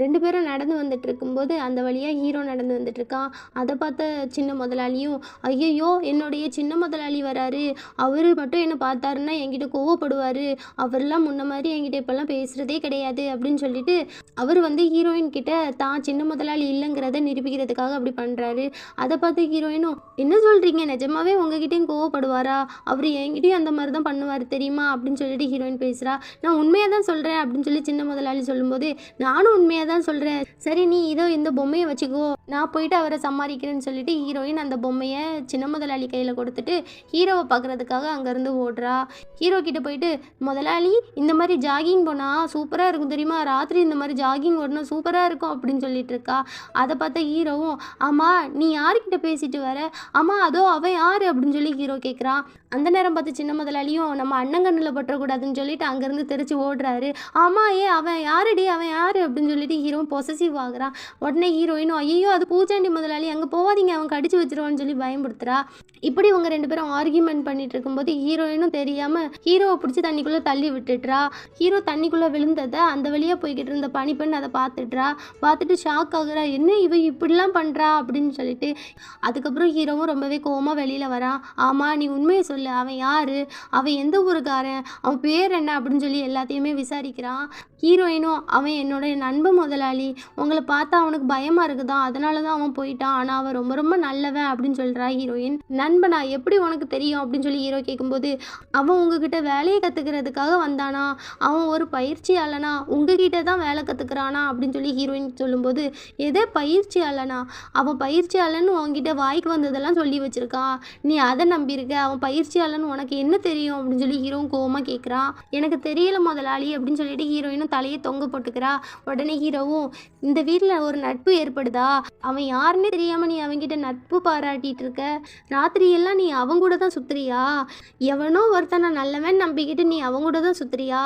[SPEAKER 1] ரெண்டு பேரும் நடந்து வந்துட்டு இருக்கும்போது அந்த வழியாக ஹீரோ நடந்து இருக்கான் அதை பார்த்த சின்ன முதலாளியும் ஐயையோ என்னுடைய சின்ன முதலாளி வராரு அவர் மட்டும் என்ன பார்த்தாருன்னா என்கிட்ட கோவப்படுவார் அவர்லாம் முன்ன மாதிரி என்கிட்ட இப்போல்லாம் பேசுகிறதே கிடையாது அப்படின்னு சொல்லிட்டு அவர் வந்து ஹீரோயின் கிட்ட தான் சின்ன முதலாளி இல்லைங்கிறத நிரூபிக்கிறதுக்காக அப்படி பண்ணுறாரு அதை பார்த்து ஹீரோயினும் என்ன சொல்கிறீங்க நிஜமாவே உங்ககிட்டயும் கோவப்படுவாரா அவர் என்கிட்டயும் அந்த மாதிரி தான் பண்ணுவார் தெரியுமா அப்படின்னு சொல்லிட்டு ஹீரோயின் பேசுகிறா நான் உண்மையாக தான் சொல்கிறேன் அப்படின்னு சொல்லி சின்ன முதலாளி சொல்லும்போது நானும் உண்மையாக உண்மையாக தான் சொல்கிறேன் சரி நீ இதோ இந்த பொம்மையை வச்சுக்கோ நான் போயிட்டு அவரை சம்மாதிக்கிறேன்னு சொல்லிட்டு ஹீரோயின் அந்த பொம்மையை சின்ன முதலாளி கையில் கொடுத்துட்டு ஹீரோவை பார்க்குறதுக்காக அங்கேருந்து ஓடுறா ஹீரோ கிட்ட போயிட்டு முதலாளி இந்த மாதிரி ஜாகிங் போனால் சூப்பராக இருக்கும் தெரியுமா ராத்திரி இந்த மாதிரி ஜாகிங் ஓடணும் சூப்பராக இருக்கும் அப்படின்னு சொல்லிட்டு இருக்கா அதை பார்த்த ஹீரோவும் ஆமாம் நீ யாருக்கிட்ட பேசிட்டு வர ஆமாம் அதோ அவன் யார் அப்படின்னு சொல்லி ஹீரோ கேட்குறான் அந்த நேரம் பார்த்து சின்ன முதலாளியும் நம்ம அண்ணங்கண்ணில் பட்டுறக்கூடாதுன்னு சொல்லிட்டு அங்கேருந்து தெரிச்சு ஓடுறாரு ஆமாம் ஏ அவன் யாருடி அவன் யார் அப்படின்னு சொல்லிட்டு ஹீரோவும் பொசசிவ் ஆகுறான் உடனே ஹீரோயினும் ஐயோ அது பூச்சாண்டி முதலாளி அங்கே போவாதீங்க அவன் கடிச்சு வச்சிருவான்னு சொல்லி பயன்படுத்துறா இப்படி இவங்க ரெண்டு பேரும் ஆர்கியூமெண்ட் பண்ணிட்டு இருக்கும்போது ஹீரோயினும் தெரியாமல் ஹீரோவை பிடிச்சி தண்ணிக்குள்ளே தள்ளி விட்டுட்றா ஹீரோ தண்ணிக்குள்ளே விழுந்ததை அந்த வழியாக போய்கிட்டு இருந்த பனிப்பெண் அதை பார்த்துட்றா பார்த்துட்டு ஷாக் ஆகுறா என்ன இவ இப்படிலாம் பண்ணுறா அப்படின்னு சொல்லிட்டு அதுக்கப்புறம் ஹீரோவும் ரொம்பவே கோமா வெளியில் வரான் ஆமாம் நீ உண்மையை சொல்ல ஊரில் அவன் யார் அவன் எந்த ஊருக்காரன் அவன் பேர் என்ன அப்படின்னு சொல்லி எல்லாத்தையுமே விசாரிக்கிறான் ஹீரோயினும் அவன் என்னோட நண்பு முதலாளி உங்களை பார்த்தா அவனுக்கு பயமா இருக்குதான் அதனால தான் அவன் போயிட்டான் ஆனால் அவன் ரொம்ப ரொம்ப நல்லவன் அப்படின்னு சொல்கிறா ஹீரோயின் நண்பனா எப்படி உனக்கு தெரியும் அப்படின்னு சொல்லி ஹீரோ கேட்கும்போது அவன் உங்ககிட்ட வேலையை கற்றுக்கிறதுக்காக வந்தானா அவன் ஒரு பயிற்சியாளனா உங்ககிட்ட தான் வேலை கற்றுக்கிறானா அப்படின்னு சொல்லி ஹீரோயின் சொல்லும்போது எதே பயிற்சியாளனா அவன் பயிற்சியாளன்னு உங்ககிட்ட வாய்க்கு வந்ததெல்லாம் சொல்லி வச்சிருக்கான் நீ அதை நம்பியிருக்க அவன் பயிற்சி முடிச்சியாலன்னு உனக்கு என்ன தெரியும் அப்படின்னு சொல்லி ஹீரோவும் கோவமாக கேட்குறான் எனக்கு தெரியல முதலாளி அப்படின்னு சொல்லிட்டு ஹீரோயினும் தலையை தொங்க போட்டுக்கிறா உடனே ஹீரோவும் இந்த வீட்டில் ஒரு நட்பு ஏற்படுதா அவன் யாருன்னு தெரியாமல் நீ அவன்கிட்ட நட்பு பாராட்டிட்டு இருக்க ராத்திரியெல்லாம் நீ அவங்க கூட தான் சுத்துறியா எவனோ ஒருத்தனை நல்லவன் நம்பிக்கிட்டு நீ அவங்க கூட தான் சுத்துறியா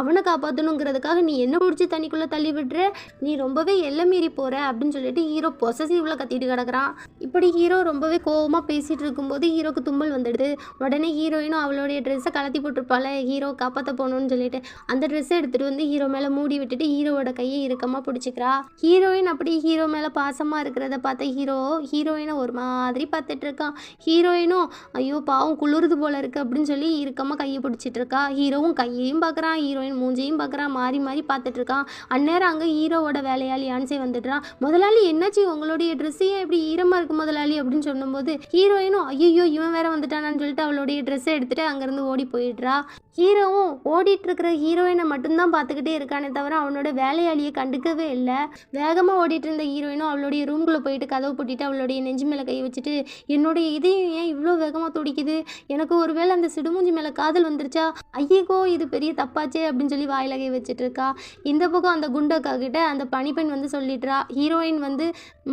[SPEAKER 1] அவனை காப்பாற்றணுங்கிறதுக்காக நீ என்ன பிடிச்சி தண்ணிக்குள்ளே தள்ளி விடுற நீ ரொம்பவே எல்லை மீறி போகிற அப்படின்னு சொல்லிட்டு ஹீரோ பொசசிவ்ல கத்திட்டு கிடக்குறான் இப்படி ஹீரோ ரொம்பவே கோவமாக பேசிகிட்டு இருக்கும்போது ஹீரோக்கு தும்மல் வந்துடுது உடனே ஹீரோயினும் அவளுடைய ட்ரெஸ்ஸை கலத்தி போட்டிருப்பாள் ஹீரோ காப்பாற்ற போகணும்னு சொல்லிட்டு அந்த ட்ரெஸ்ஸை எடுத்துகிட்டு வந்து ஹீரோ மேலே மூடி விட்டுட்டு ஹீரோவோட கையை இறுக்கமாக பிடிச்சிக்கிறா ஹீரோயின் அப்படி ஹீரோ மேலே பாசமாக இருக்கிறத பார்த்த ஹீரோ ஹீரோயினை ஒரு மாதிரி பார்த்துட்டு இருக்கான் ஹீரோயினும் ஐயோ பாவம் குளிர்து போல இருக்கு அப்படின்னு சொல்லி இறுக்கமாக கையை பிடிச்சிட்டு இருக்கா ஹீரோவும் கையையும் பார்க்குறான் ஹீரோயின் மூஞ்சையும் பார்க்குறான் மாறி மாறி பார்த்துட்டு இருக்கான் அந்நேரம் அங்கே ஹீரோவோட வேலையாளி ஆன்சை வந்துடுறான் முதலாளி என்னாச்சு உங்களுடைய ட்ரெஸ்ஸையே இப்படி ஈரமாக இருக்கு முதலாளி அப்படின்னு சொல்லும்போது ஹீரோயினும் ஐயோ இவன் வேற வந்துட்டானான்னு சொல்லிட்டு அவளுடைய ட்ரெஸ்ஸை எடுத்துகிட்டு அங்கேருந்து ஓடி போயிடுறா ஹீரோவும் ஓடிட்டுருக்கிற ஹீரோயினை மட்டும்தான் பார்த்துக்கிட்டே இருக்கானே தவிர அவனோட வேலையாளியை கண்டுக்கவே இல்லை வேகமாக ஓடிட்டு இருந்த ஹீரோயினும் அவளுடைய ரூம்குள்ளே போயிட்டு கதவு பூட்டிட்டு அவளுடைய நெஞ்சு மேலே கை வச்சுட்டு என்னுடைய இதையும் ஏன் இவ்வளோ வேகமாக துடிக்குது எனக்கு ஒருவேளை அந்த சிடுமூஞ்சி மேலே காதல் வந்துருச்சா ஐயகோ இது பெரிய தப்பாச்சே அப்படின்னு சொல்லி வாயில கை வச்சுட்டு இருக்கா இந்த பக்கம் அந்த குண்டக்கா கிட்ட அந்த பனிப்பெண் வந்து சொல்லிட்டுறா ஹீரோயின் வந்து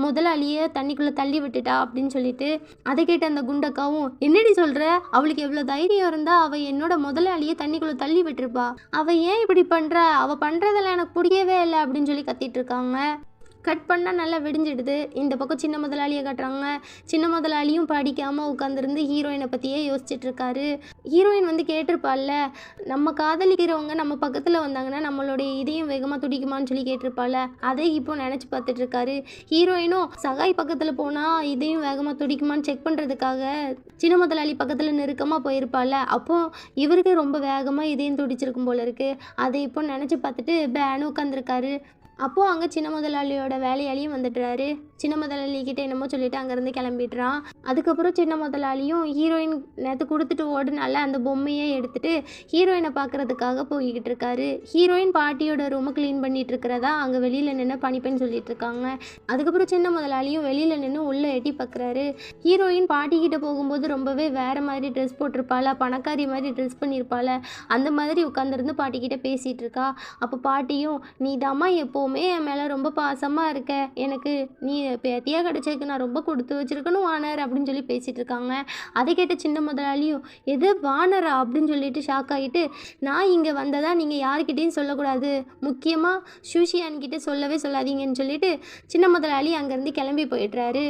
[SPEAKER 1] முதலாளியை தண்ணிக்குள்ளே தள்ளி விட்டுட்டா அப்படின்னு சொல்லிட்டு அதை கேட்ட அந்த குண்டக்காவும் என்னடி சொல்கிற அவளுக்கு எவ்வளோ தைரியம் இருந்தால் அவள் என்னோட முதலாளியை தண்ணிக்குள்ள தள்ளி விட்டுருப்பா அவ ஏன் இப்படி பண்றா அவ பண்றதுல எனக்கு புரியவே இல்லை அப்படின்னு சொல்லி கத்திட்டு இருக்காங்க கட் பண்ணால் நல்லா விடிஞ்சிடுது இந்த பக்கம் சின்ன முதலாளியை கட்டுறாங்க சின்ன முதலாளியும் படிக்காமல் உட்காந்துருந்து ஹீரோயினை பற்றியே இருக்காரு ஹீரோயின் வந்து கேட்டிருப்பாள்ல நம்ம காதலிக்கிறவங்க நம்ம பக்கத்தில் வந்தாங்கன்னா நம்மளுடைய இதையும் வேகமாக துடிக்குமான்னு சொல்லி கேட்டிருப்பாள் அதை இப்போ நினச்சி பார்த்துட்ருக்காரு ஹீரோயினும் சகாய் பக்கத்தில் போனால் இதையும் வேகமாக துடிக்குமான்னு செக் பண்ணுறதுக்காக சின்ன முதலாளி பக்கத்தில் நெருக்கமாக போயிருப்பாள்ல அப்போது இவருக்கு ரொம்ப வேகமாக இதையும் துடிச்சிருக்கும் போல இருக்குது அதை இப்போ நினச்சி பார்த்துட்டு பேனு உட்காந்துருக்காரு அப்போது அங்கே சின்ன முதலாளியோட வேலையாளியும் வந்துடுறாரு சின்ன முதலாளிகிட்ட என்னமோ சொல்லிட்டு அங்கேருந்து கிளம்பிடுறான் அதுக்கப்புறம் சின்ன முதலாளியும் ஹீரோயின் நேற்று கொடுத்துட்டு ஓடுனால அந்த பொம்மையே எடுத்துகிட்டு ஹீரோயினை பார்க்குறதுக்காக போய்கிட்டு இருக்காரு ஹீரோயின் பாட்டியோட ரூமை க்ளீன் பண்ணிட்டு இருக்கிறதா அங்கே வெளியில் நின்று பணிப்பெண் சொல்லிட்டு இருக்காங்க அதுக்கப்புறம் சின்ன முதலாளியும் வெளியில் நின்று உள்ளே எட்டி பார்க்குறாரு ஹீரோயின் பாட்டிக்கிட்ட போகும்போது ரொம்பவே வேறு மாதிரி ட்ரெஸ் போட்டிருப்பாள பணக்காரி மாதிரி ட்ரெஸ் பண்ணியிருப்பாள் அந்த மாதிரி உட்காந்துருந்து பாட்டிக்கிட்ட பேசிகிட்டு இருக்கா அப்போ பாட்டியும் நீ தாம்மா எப்போ எப்போவுமே என் மேலே ரொம்ப பாசமாக இருக்க எனக்கு நீ பேத்தியாக கிடச்சதுக்கு நான் ரொம்ப கொடுத்து வச்சுருக்கணும் வானர் அப்படின்னு சொல்லி பேசிகிட்டு இருக்காங்க அதை கேட்ட சின்ன முதலாளியும் எது வானரா அப்படின்னு சொல்லிட்டு ஷாக் ஆகிட்டு நான் இங்கே வந்ததாக நீங்கள் யாருக்கிட்டேயும் சொல்லக்கூடாது முக்கியமாக சூஷியான்கிட்ட சொல்லவே சொல்லாதீங்கன்னு சொல்லிட்டு சின்ன முதலாளி அங்கேருந்து கிளம்பி போயிடுறாரு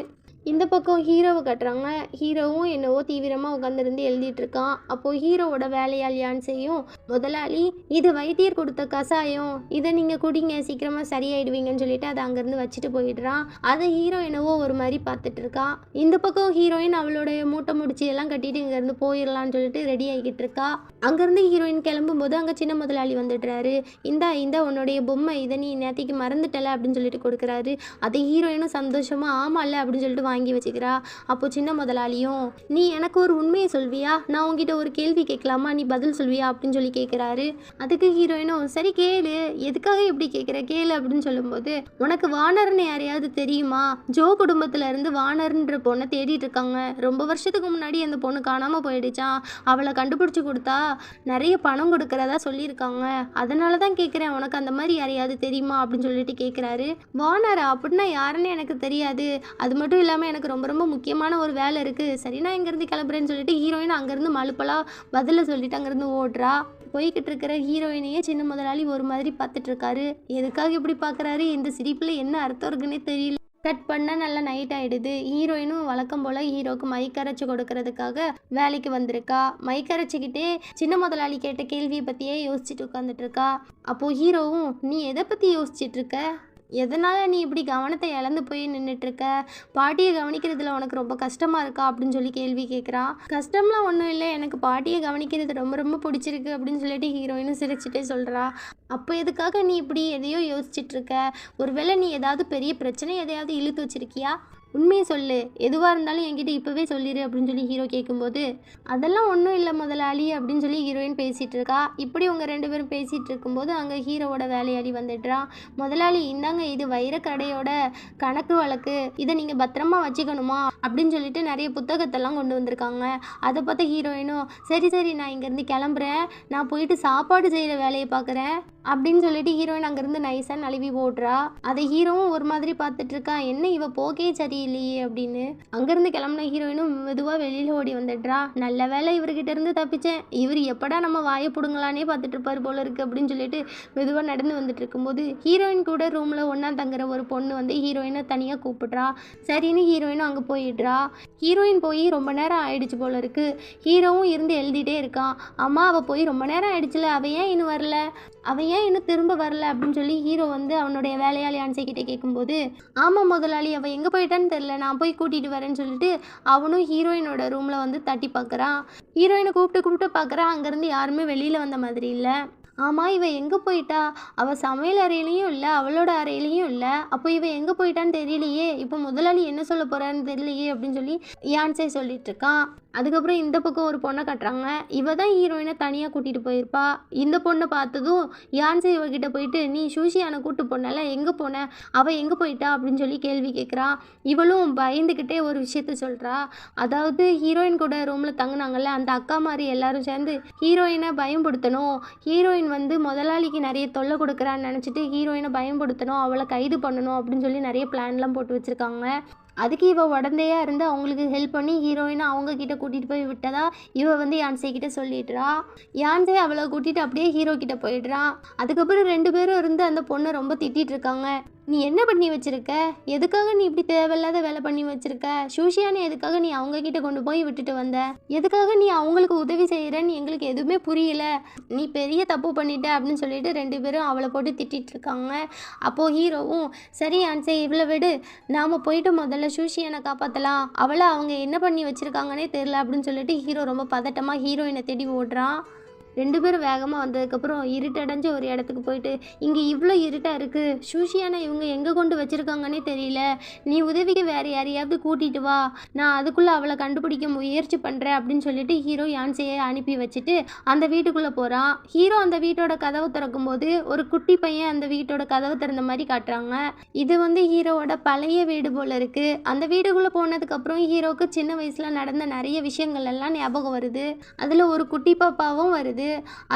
[SPEAKER 1] இந்த பக்கம் ஹீரோவை கட்டுறாங்க ஹீரோவும் என்னவோ தீவிரமாக உட்காந்துருந்து இருக்கான் அப்போது ஹீரோவோட வேலையாளியான்னு செய்யும் முதலாளி இது வைத்தியர் கொடுத்த கசாயம் இதை நீங்கள் குடிங்க சீக்கிரமாக சரியாயிடுவீங்கன்னு சொல்லிட்டு அதை அங்கேருந்து வச்சுட்டு போயிடுறான் அதை ஹீரோ என்னவோ ஒரு மாதிரி பார்த்துட்டு இருக்கா இந்த பக்கம் ஹீரோயின் அவளுடைய மூட்டை முடிச்சு எல்லாம் கட்டிட்டு இங்கேருந்து போயிடலான்னு சொல்லிட்டு ரெடி ஆகிக்கிட்டு இருக்கா அங்கேருந்து ஹீரோயின் கிளம்பும் போது அங்கே சின்ன முதலாளி வந்துடுறாரு இந்தா இந்த உன்னுடைய பொம்மை இதை நீ நேத்திக்கு மறந்துட்டல அப்படின்னு சொல்லிட்டு கொடுக்குறாரு அது ஹீரோயினும் சந்தோஷமாக இல்ல அப்படின்னு சொல்லிட்டு வாங்கி வச்சுக்கிறா அப்போ சின்ன முதலாளியும் நீ எனக்கு ஒரு உண்மையை சொல்வியா நான் உங்ககிட்ட ஒரு கேள்வி கேட்கலாமா நீ பதில் சொல்வியா அப்படின்னு சொல்லி கேட்குறாரு அதுக்கு ஹீரோயினும் சரி கேளு எதுக்காக இப்படி கேட்குற கேளு அப்படின்னு சொல்லும்போது உனக்கு வானர்னு யாரையாவது தெரியுமா ஜோ குடும்பத்துல இருந்து வானர்ன்ற பொண்ணை தேடிட்டு இருக்காங்க ரொம்ப வருஷத்துக்கு முன்னாடி அந்த பொண்ணு காணாமல் போயிடுச்சான் அவளை கண்டுபிடிச்சி கொடுத்தா நிறைய பணம் கொடுக்கறதா சொல்லியிருக்காங்க அதனால தான் கேட்குறேன் உனக்கு அந்த மாதிரி யாரையாவது தெரியுமா அப்படின்னு சொல்லிட்டு கேட்குறாரு வானரா அப்படின்னா யாருன்னு எனக்கு தெரியாது அது மட்டும் இல்லாமல் மேம் எனக்கு ரொம்ப ரொம்ப முக்கியமான ஒரு வேலை இருக்குது சரி நான் இங்கேருந்து கிளம்புறேன்னு சொல்லிட்டு ஹீரோயின் அங்கேருந்து மலுப்பெல்லாம் பதில சொல்லிட்டு அங்கேருந்து ஓடுறா போய்கிட்டு இருக்கிற ஹீரோயினையே சின்ன முதலாளி ஒரு மாதிரி பார்த்துட்ருக்காரு எதுக்காக இப்படி பார்க்குறாரு இந்த சிரிப்பில் என்ன அர்த்தம் இருக்குன்னே தெரியல கட் பண்ணால் நல்லா நைட் ஆகிடுது ஹீரோயினும் வழக்கம் போல் ஹீரோக்கு மைக்கரைச்சி கொடுக்கறதுக்காக வேலைக்கு வந்திருக்கா மைக்கரைச்சிக்கிட்டே சின்ன முதலாளி கேட்ட கேள்வியை பற்றியே யோசிச்சுட்டு இருக்கா அப்போது ஹீரோவும் நீ எதை பற்றி யோசிச்சுட்டு இருக்க எதனால் நீ இப்படி கவனத்தை இழந்து போய் நின்றுட்டுருக்க பாட்டியை கவனிக்கிறதுல உனக்கு ரொம்ப கஷ்டமாக இருக்கா அப்படின்னு சொல்லி கேள்வி கேட்குறான் கஷ்டம்லாம் ஒன்றும் இல்லை எனக்கு பாட்டியை கவனிக்கிறது ரொம்ப ரொம்ப பிடிச்சிருக்கு அப்படின்னு சொல்லிட்டு ஹீரோயினும் சிரிச்சுட்டே சொல்கிறா அப்போ எதுக்காக நீ இப்படி எதையோ யோசிச்சுட்ருக்க ஒருவேளை நீ ஏதாவது பெரிய பிரச்சனை எதையாவது இழுத்து வச்சிருக்கியா உண்மையை சொல்லு எதுவாக இருந்தாலும் என்கிட்ட இப்போவே சொல்லிடு அப்படின்னு சொல்லி ஹீரோ கேட்கும்போது அதெல்லாம் ஒன்றும் இல்லை முதலாளி அப்படின்னு சொல்லி ஹீரோயின் பேசிகிட்டு இருக்கா இப்படி உங்கள் ரெண்டு பேரும் பேசிகிட்டு இருக்கும்போது அங்கே ஹீரோவோட வேலையாடி வந்துடுறான் முதலாளி இந்தாங்க இது வைரக்கடையோட கணக்கு வழக்கு இதை நீங்கள் பத்திரமா வச்சுக்கணுமா அப்படின்னு சொல்லிட்டு நிறைய புத்தகத்தெல்லாம் கொண்டு வந்திருக்காங்க அதை பார்த்த ஹீரோயினும் சரி சரி நான் இங்கேருந்து கிளம்புறேன் நான் போயிட்டு சாப்பாடு செய்கிற வேலையை பார்க்குறேன் அப்படின்னு சொல்லிட்டு ஹீரோயின் அங்கேருந்து நைஸாக நழுவி போடுறா அதை ஹீரோவும் ஒரு மாதிரி பார்த்துட்ருக்கா என்ன இவ போகே சரி முடியலையே அப்படின்னு அங்கேருந்து கிளம்புன ஹீரோயினும் மெதுவாக வெளியில் ஓடி வந்துடுறா நல்ல வேலை இவர்கிட்ட இருந்து தப்பிச்சேன் இவர் எப்படா நம்ம வாயை பிடுங்களானே பார்த்துட்டு இருப்பார் போல இருக்கு அப்படின்னு சொல்லிட்டு மெதுவாக நடந்து வந்துட்டு இருக்கும்போது ஹீரோயின் கூட ரூமில் ஒன்றா தங்குற ஒரு பொண்ணு வந்து ஹீரோயினை தனியாக கூப்பிடுறா சரின்னு ஹீரோயினும் அங்கே போயிடுறா ஹீரோயின் போய் ரொம்ப நேரம் ஆயிடுச்சு போல இருக்கு ஹீரோவும் இருந்து எழுதிட்டே இருக்கான் அம்மா அவள் போய் ரொம்ப நேரம் ஆயிடுச்சுல அவ ஏன் இன்னும் வரல அவ ஏன் இன்னும் திரும்ப வரல அப்படின்னு சொல்லி ஹீரோ வந்து அவனுடைய வேலையாளி அன்சைக்கிட்ட கேட்கும்போது ஆமாம் முதலாளி அவள் எங்கே போயிட்டான்னு என்னன்னு தெரில நான் போய் கூட்டிகிட்டு வரேன்னு சொல்லிட்டு அவனும் ஹீரோயினோட ரூமில் வந்து தட்டி பார்க்குறான் ஹீரோயினை கூப்பிட்டு கூப்பிட்டு பார்க்குறான் அங்கேருந்து யாருமே வெளியில் வந்த மாதிரி இல்லை ஆமாம் இவ எங்கே போயிட்டா அவள் சமையல் அறையிலையும் இல்லை அவளோட அறையிலையும் இல்லை அப்போ இவ எங்கே போயிட்டான்னு தெரியலையே இப்போ முதலாளி என்ன சொல்ல போகிறான்னு தெரியலையே அப்படின்னு சொல்லி யான்சே சொல்லிட்டு இருக்கான் அதுக்கப்புறம் இந்த பக்கம் ஒரு பொண்ணை கட்டுறாங்க இவ தான் ஹீரோயினை தனியாக கூட்டிகிட்டு போயிருப்பா இந்த பொண்ணை பார்த்ததும் யான்சி இவகிட்ட போயிட்டு நீ சூசியான கூட்டு போனால எங்கே போன அவள் எங்கே போயிட்டா அப்படின்னு சொல்லி கேள்வி கேட்குறா இவளும் பயந்துக்கிட்டே ஒரு விஷயத்த சொல்கிறா அதாவது ஹீரோயின் கூட ரூமில் தங்கினாங்கல்ல அந்த அக்கா மாதிரி எல்லாரும் சேர்ந்து ஹீரோயினை பயன்படுத்தணும் ஹீரோயின் வந்து முதலாளிக்கு நிறைய தொல்லை கொடுக்குறான்னு நினச்சிட்டு ஹீரோயினை பயன்படுத்தணும் அவளை கைது பண்ணணும் அப்படின்னு சொல்லி நிறைய பிளான்லாம் போட்டு வச்சுருக்காங்க அதுக்கு இவ உடந்தையாக இருந்து அவங்களுக்கு ஹெல்ப் பண்ணி ஹீரோயினை அவங்க கிட்ட கூட்டிகிட்டு போய் விட்டதா இவ வந்து யான்சே கிட்ட சொல்லிடுறா யான்சே அவளை கூட்டிகிட்டு அப்படியே ஹீரோ கிட்ட போயிடுறான் அதுக்கப்புறம் ரெண்டு பேரும் இருந்து அந்த பொண்ணை ரொம்ப திட்டிகிட்டு இருக்காங்க நீ என்ன பண்ணி வச்சுருக்க எதுக்காக நீ இப்படி தேவையில்லாத வேலை பண்ணி வச்சுருக்க சூஷியானை எதுக்காக நீ அவங்க கிட்ட கொண்டு போய் விட்டுட்டு வந்த எதுக்காக நீ அவங்களுக்கு உதவி செய்யறன்னு எங்களுக்கு எதுவுமே புரியல நீ பெரிய தப்பு பண்ணிட்ட அப்படின்னு சொல்லிட்டு ரெண்டு பேரும் அவளை போட்டு திட்டிட்டு இருக்காங்க அப்போது ஹீரோவும் சரி ஆன்சே இவ்வளோ விடு நாம் போயிட்டு முதல்ல சூஷியானை காப்பாற்றலாம் அவளை அவங்க என்ன பண்ணி வச்சுருக்காங்கன்னே தெரில அப்படின்னு சொல்லிட்டு ஹீரோ ரொம்ப பதட்டமாக ஹீரோயினை தேடி ஓடுறான் ரெண்டு பேரும் வேகமாக வந்ததுக்கப்புறம் இருட்டடைஞ்ச ஒரு இடத்துக்கு போயிட்டு இங்கே இவ்வளோ இருட்டாக இருக்குது சூஷியானா இவங்க எங்கே கொண்டு வச்சுருக்காங்கன்னே தெரியல நீ உதவிக்கு வேறு யாரையாவது கூட்டிகிட்டு வா நான் அதுக்குள்ளே அவளை கண்டுபிடிக்க முயற்சி பண்ணுறேன் அப்படின்னு சொல்லிட்டு ஹீரோ யான்சையை அனுப்பி வச்சுட்டு அந்த வீட்டுக்குள்ளே போகிறான் ஹீரோ அந்த வீட்டோட கதவை திறக்கும் போது ஒரு குட்டி பையன் அந்த வீட்டோட கதவை திறந்த மாதிரி காட்டுறாங்க இது வந்து ஹீரோவோட பழைய வீடு போல் இருக்குது அந்த வீடுக்குள்ளே போனதுக்கப்புறம் ஹீரோவுக்கு சின்ன வயசில் நடந்த நிறைய விஷயங்கள் எல்லாம் ஞாபகம் வருது அதில் ஒரு குட்டி பாப்பாவும் வருது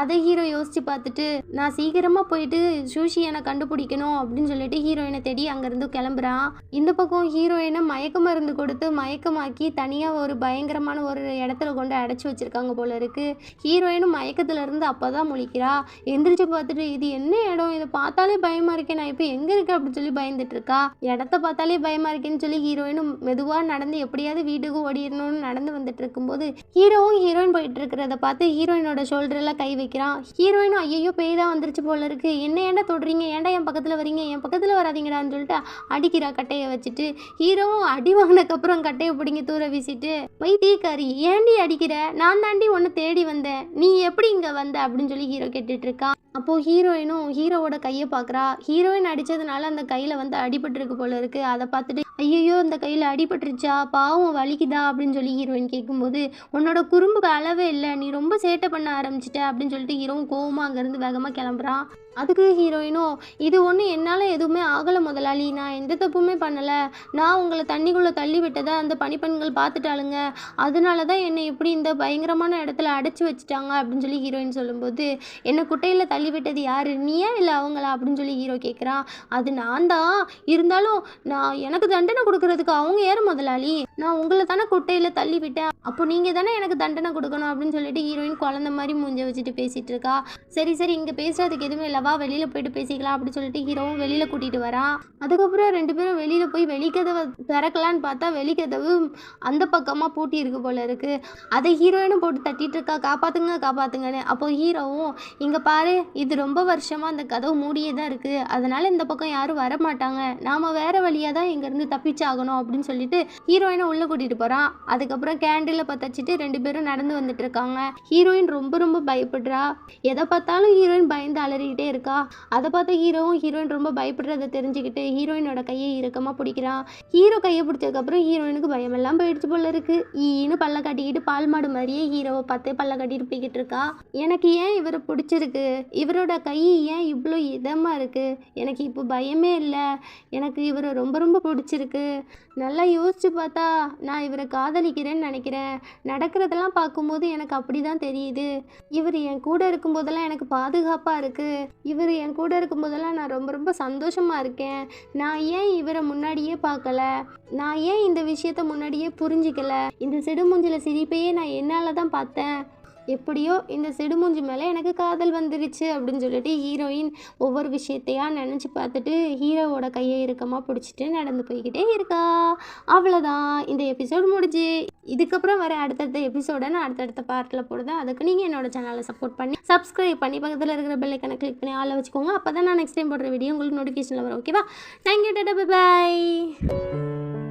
[SPEAKER 1] அதை ஹீரோ யோசித்து பார்த்துட்டு நான் சீக்கிரமாக போயிட்டு சூஷியனை கண்டுபிடிக்கணும் அப்படின்னு சொல்லிட்டு ஹீரோயினை தேடி அங்கேருந்து கிளம்புறான் இந்த பக்கம் ஹீரோயினை மயக்க மருந்து கொடுத்து மயக்கமாக்கி தனியாக ஒரு பயங்கரமான ஒரு இடத்துல கொண்டு அடைச்சி வச்சுருக்காங்க போல இருக்குது ஹீரோயினும் மயக்கத்துலேருந்து அப்போ தான் முழிக்கிறா எந்திரிச்சு பார்த்துட்டு இது என்ன இடம் இதை பார்த்தாலே பயமாக இருக்கேன் நான் இப்போ எங்கே இருக்கேன் அப்படின்னு சொல்லி பயந்துட்டு இருக்கா இடத்த பார்த்தாலே பயமாக இருக்கேன்னு சொல்லி ஹீரோயினும் மெதுவாக நடந்து எப்படியாவது வீட்டுக்கு ஓடிடணும்னு நடந்து வந்துட்டு இருக்கும்போது ஹீரோவும் ஹீரோயின் போயிட்டு இருக்கிறத பார்த்து ஹீரோயினோட ஷோல்டர் மேலெல்லாம் கை வைக்கிறான் ஹீரோயினும் ஐயோ பேய் தான் வந்துருச்சு போல இருக்கு என்ன ஏன்டா தொடுறீங்க ஏன்டா என் பக்கத்தில் வரீங்க என் பக்கத்தில் வராதிங்கடான்னு சொல்லிட்டு அடிக்கிறா கட்டையை வச்சுட்டு ஹீரோவும் அடி வாங்கினதுக்கப்புறம் கட்டையை பிடிங்க தூர வீசிட்டு வை தீக்காரி ஏண்டி அடிக்கிற நான் தாண்டி ஒன்று தேடி வந்தேன் நீ எப்படி இங்கே வந்த அப்படின்னு சொல்லி ஹீரோ கேட்டுட்டு இருக்கான் அப்போது ஹீரோயினும் ஹீரோவோட கையை பார்க்குறா ஹீரோயின் அடித்ததுனால அந்த கையில் வந்து அடிபட்டுருக்கு போல இருக்குது அதை பார்த்துட்டு ஐயோ இந்த கையில் அடிபட்டுருச்சா பாவம் வலிக்குதா அப்படின்னு சொல்லி ஹீரோயின் கேட்கும்போது உன்னோட குறும்புக்கு அளவே இல்லை நீ ரொம்ப சேட்டை பண்ண ஆரம்பிச்சு வச்சுட்டேன் அப்படின்னு சொல்லிட்டு ஹீரோவும் கோவமாக அங்கேருந்து வேகமாக கிளம்புறான் அதுக்கு ஹீரோயினோ இது ஒன்று என்னால் எதுவுமே ஆகலை முதலாளி நான் எந்த தப்புமே பண்ணலை நான் உங்களை தண்ணிக்குள்ளே தள்ளி விட்டதை அந்த பனிப்பெண்கள் பார்த்துட்டாளுங்க அதனால தான் என்னை இப்படி இந்த பயங்கரமான இடத்துல அடைச்சி வச்சுட்டாங்க அப்படின்னு சொல்லி ஹீரோயின் சொல்லும்போது என்னை குட்டையில் தள்ளி விட்டது யார் நீயா இல்லை அவங்களா அப்படின்னு சொல்லி ஹீரோ கேட்குறான் அது நான் தான் இருந்தாலும் நான் எனக்கு தண்டனை கொடுக்கறதுக்கு அவங்க ஏற முதலாளி நான் உங்களை தானே குட்டையில் தள்ளி விட்டேன் அப்போ நீங்கள் தானே எனக்கு தண்டனை கொடுக்கணும் அப்படின்னு சொல்லிட்டு ஹீரோயின் குழந்த மாதிரி மூஞ்ச வச்சுட்டு பேசிகிட்டு இருக்கா சரி சரி இங்கே பேசுகிறதுக்கு எதுவுமே இல்லை வா வெளியில் போயிட்டு பேசிக்கலாம் அப்படின்னு சொல்லிட்டு ஹீரோவும் வெளியில் கூட்டிகிட்டு வரான் அதுக்கப்புறம் ரெண்டு பேரும் வெளியில் போய் வெளிக்கதவை திறக்கலான்னு பார்த்தா வெளிக்கதவு அந்த பக்கமாக பூட்டி இருக்கு போல இருக்குது அதை ஹீரோயினும் போட்டு தட்டிகிட்டு இருக்கா காப்பாற்றுங்க காப்பாற்றுங்கன்னு அப்போது ஹீரோவும் இங்கே பாரு இது ரொம்ப வருஷமாக அந்த கதவு மூடியே தான் இருக்குது அதனால் இந்த பக்கம் யாரும் வர மாட்டாங்க நாம் வேறு வழியாக தான் இங்கேருந்து தப்பிச்சாகணும் அப்படின்னு சொல்லிட்டு ஹீரோயினை உள்ளே கூட்டிகிட்டு போகிறான் அதுக்கப்புறம் கேண்டிலில் பத்தச்சிட்டு ரெண்டு பேரும் நடந்து வந்துட்டு இருக்காங்க ஹீரோயின் ரொம்ப ரொம்ப பயப்படுறா எதை பார்த்தாலும் ஹீரோயின் பயந்து அலறிக்கிட்டே இருக்கா அதை பார்த்து ஹீரோவும் ஹீரோயின் ரொம்ப பயப்படுறத தெரிஞ்சுக்கிட்டு ஹீரோயினோட கையை இறக்கமாக பிடிக்கிறான் ஹீரோ கையை பிடிச்சதுக்கப்புறம் ஹீரோயினுக்கு பயமெல்லாம் போயிடுச்சு போல இருக்கு ஈனு பல்ல கட்டிக்கிட்டு பால் மாடு மாதிரியே ஹீரோவை பார்த்து பல்ல கட்டிட்டு போய்கிட்டு இருக்கா எனக்கு ஏன் இவரை பிடிச்சிருக்கு இவரோட கை ஏன் இவ்வளோ இதமாக இருக்குது எனக்கு இப்போ பயமே இல்லை எனக்கு இவரை ரொம்ப ரொம்ப பிடிச்சிருக்கு நல்லா யோசிச்சு பார்த்தா நான் இவரை காதலிக்கிறேன்னு நினைக்கிறேன் நடக்கிறதெல்லாம் பார்க்கும்போது எனக்கு அப்படி தான் தெரியுது இவர் என் கூட இருக்கும்போதெல்லாம் எனக்கு பாதுகாப்பாக இருக்குது இவர் என் கூட இருக்கும்போதெல்லாம் நான் ரொம்ப ரொம்ப சந்தோஷமாக இருக்கேன் நான் ஏன் இவரை முன்னாடியே பார்க்கல நான் ஏன் இந்த விஷயத்த முன்னாடியே புரிஞ்சிக்கல இந்த சிடுமூஞ்சில சிரிப்பையே நான் என்னால் தான் பார்த்தேன் எப்படியோ இந்த சிடுமூஞ்சி மேலே எனக்கு காதல் வந்துருச்சு அப்படின்னு சொல்லிட்டு ஹீரோயின் ஒவ்வொரு விஷயத்தையாக நினச்சி பார்த்துட்டு ஹீரோவோட கையை இறுக்கமாக பிடிச்சிட்டு நடந்து போய்கிட்டே இருக்கா அவ்வளோதான் இந்த எபிசோடு முடிஞ்சு இதுக்கப்புறம் வர அடுத்தடுத்த எபிசோடை நான் அடுத்தடுத்த பார்ட்டில் போடுதேன் அதுக்கு நீங்கள் என்னோட சேனலை சப்போர்ட் பண்ணி சப்ஸ்கிரைப் பண்ணி பக்கத்தில் இருக்கிற பெல்லைக்கனை கிளிக் பண்ணி ஆளை வச்சுக்கோங்க அப்போ தான் நான் நெக்ஸ்ட் டைம் போடுற வீடியோ உங்களுக்கு நோட்டிஃபிகேஷனில் வரும் ஓகேவா தேங்க்யூ டாட்டா பாய்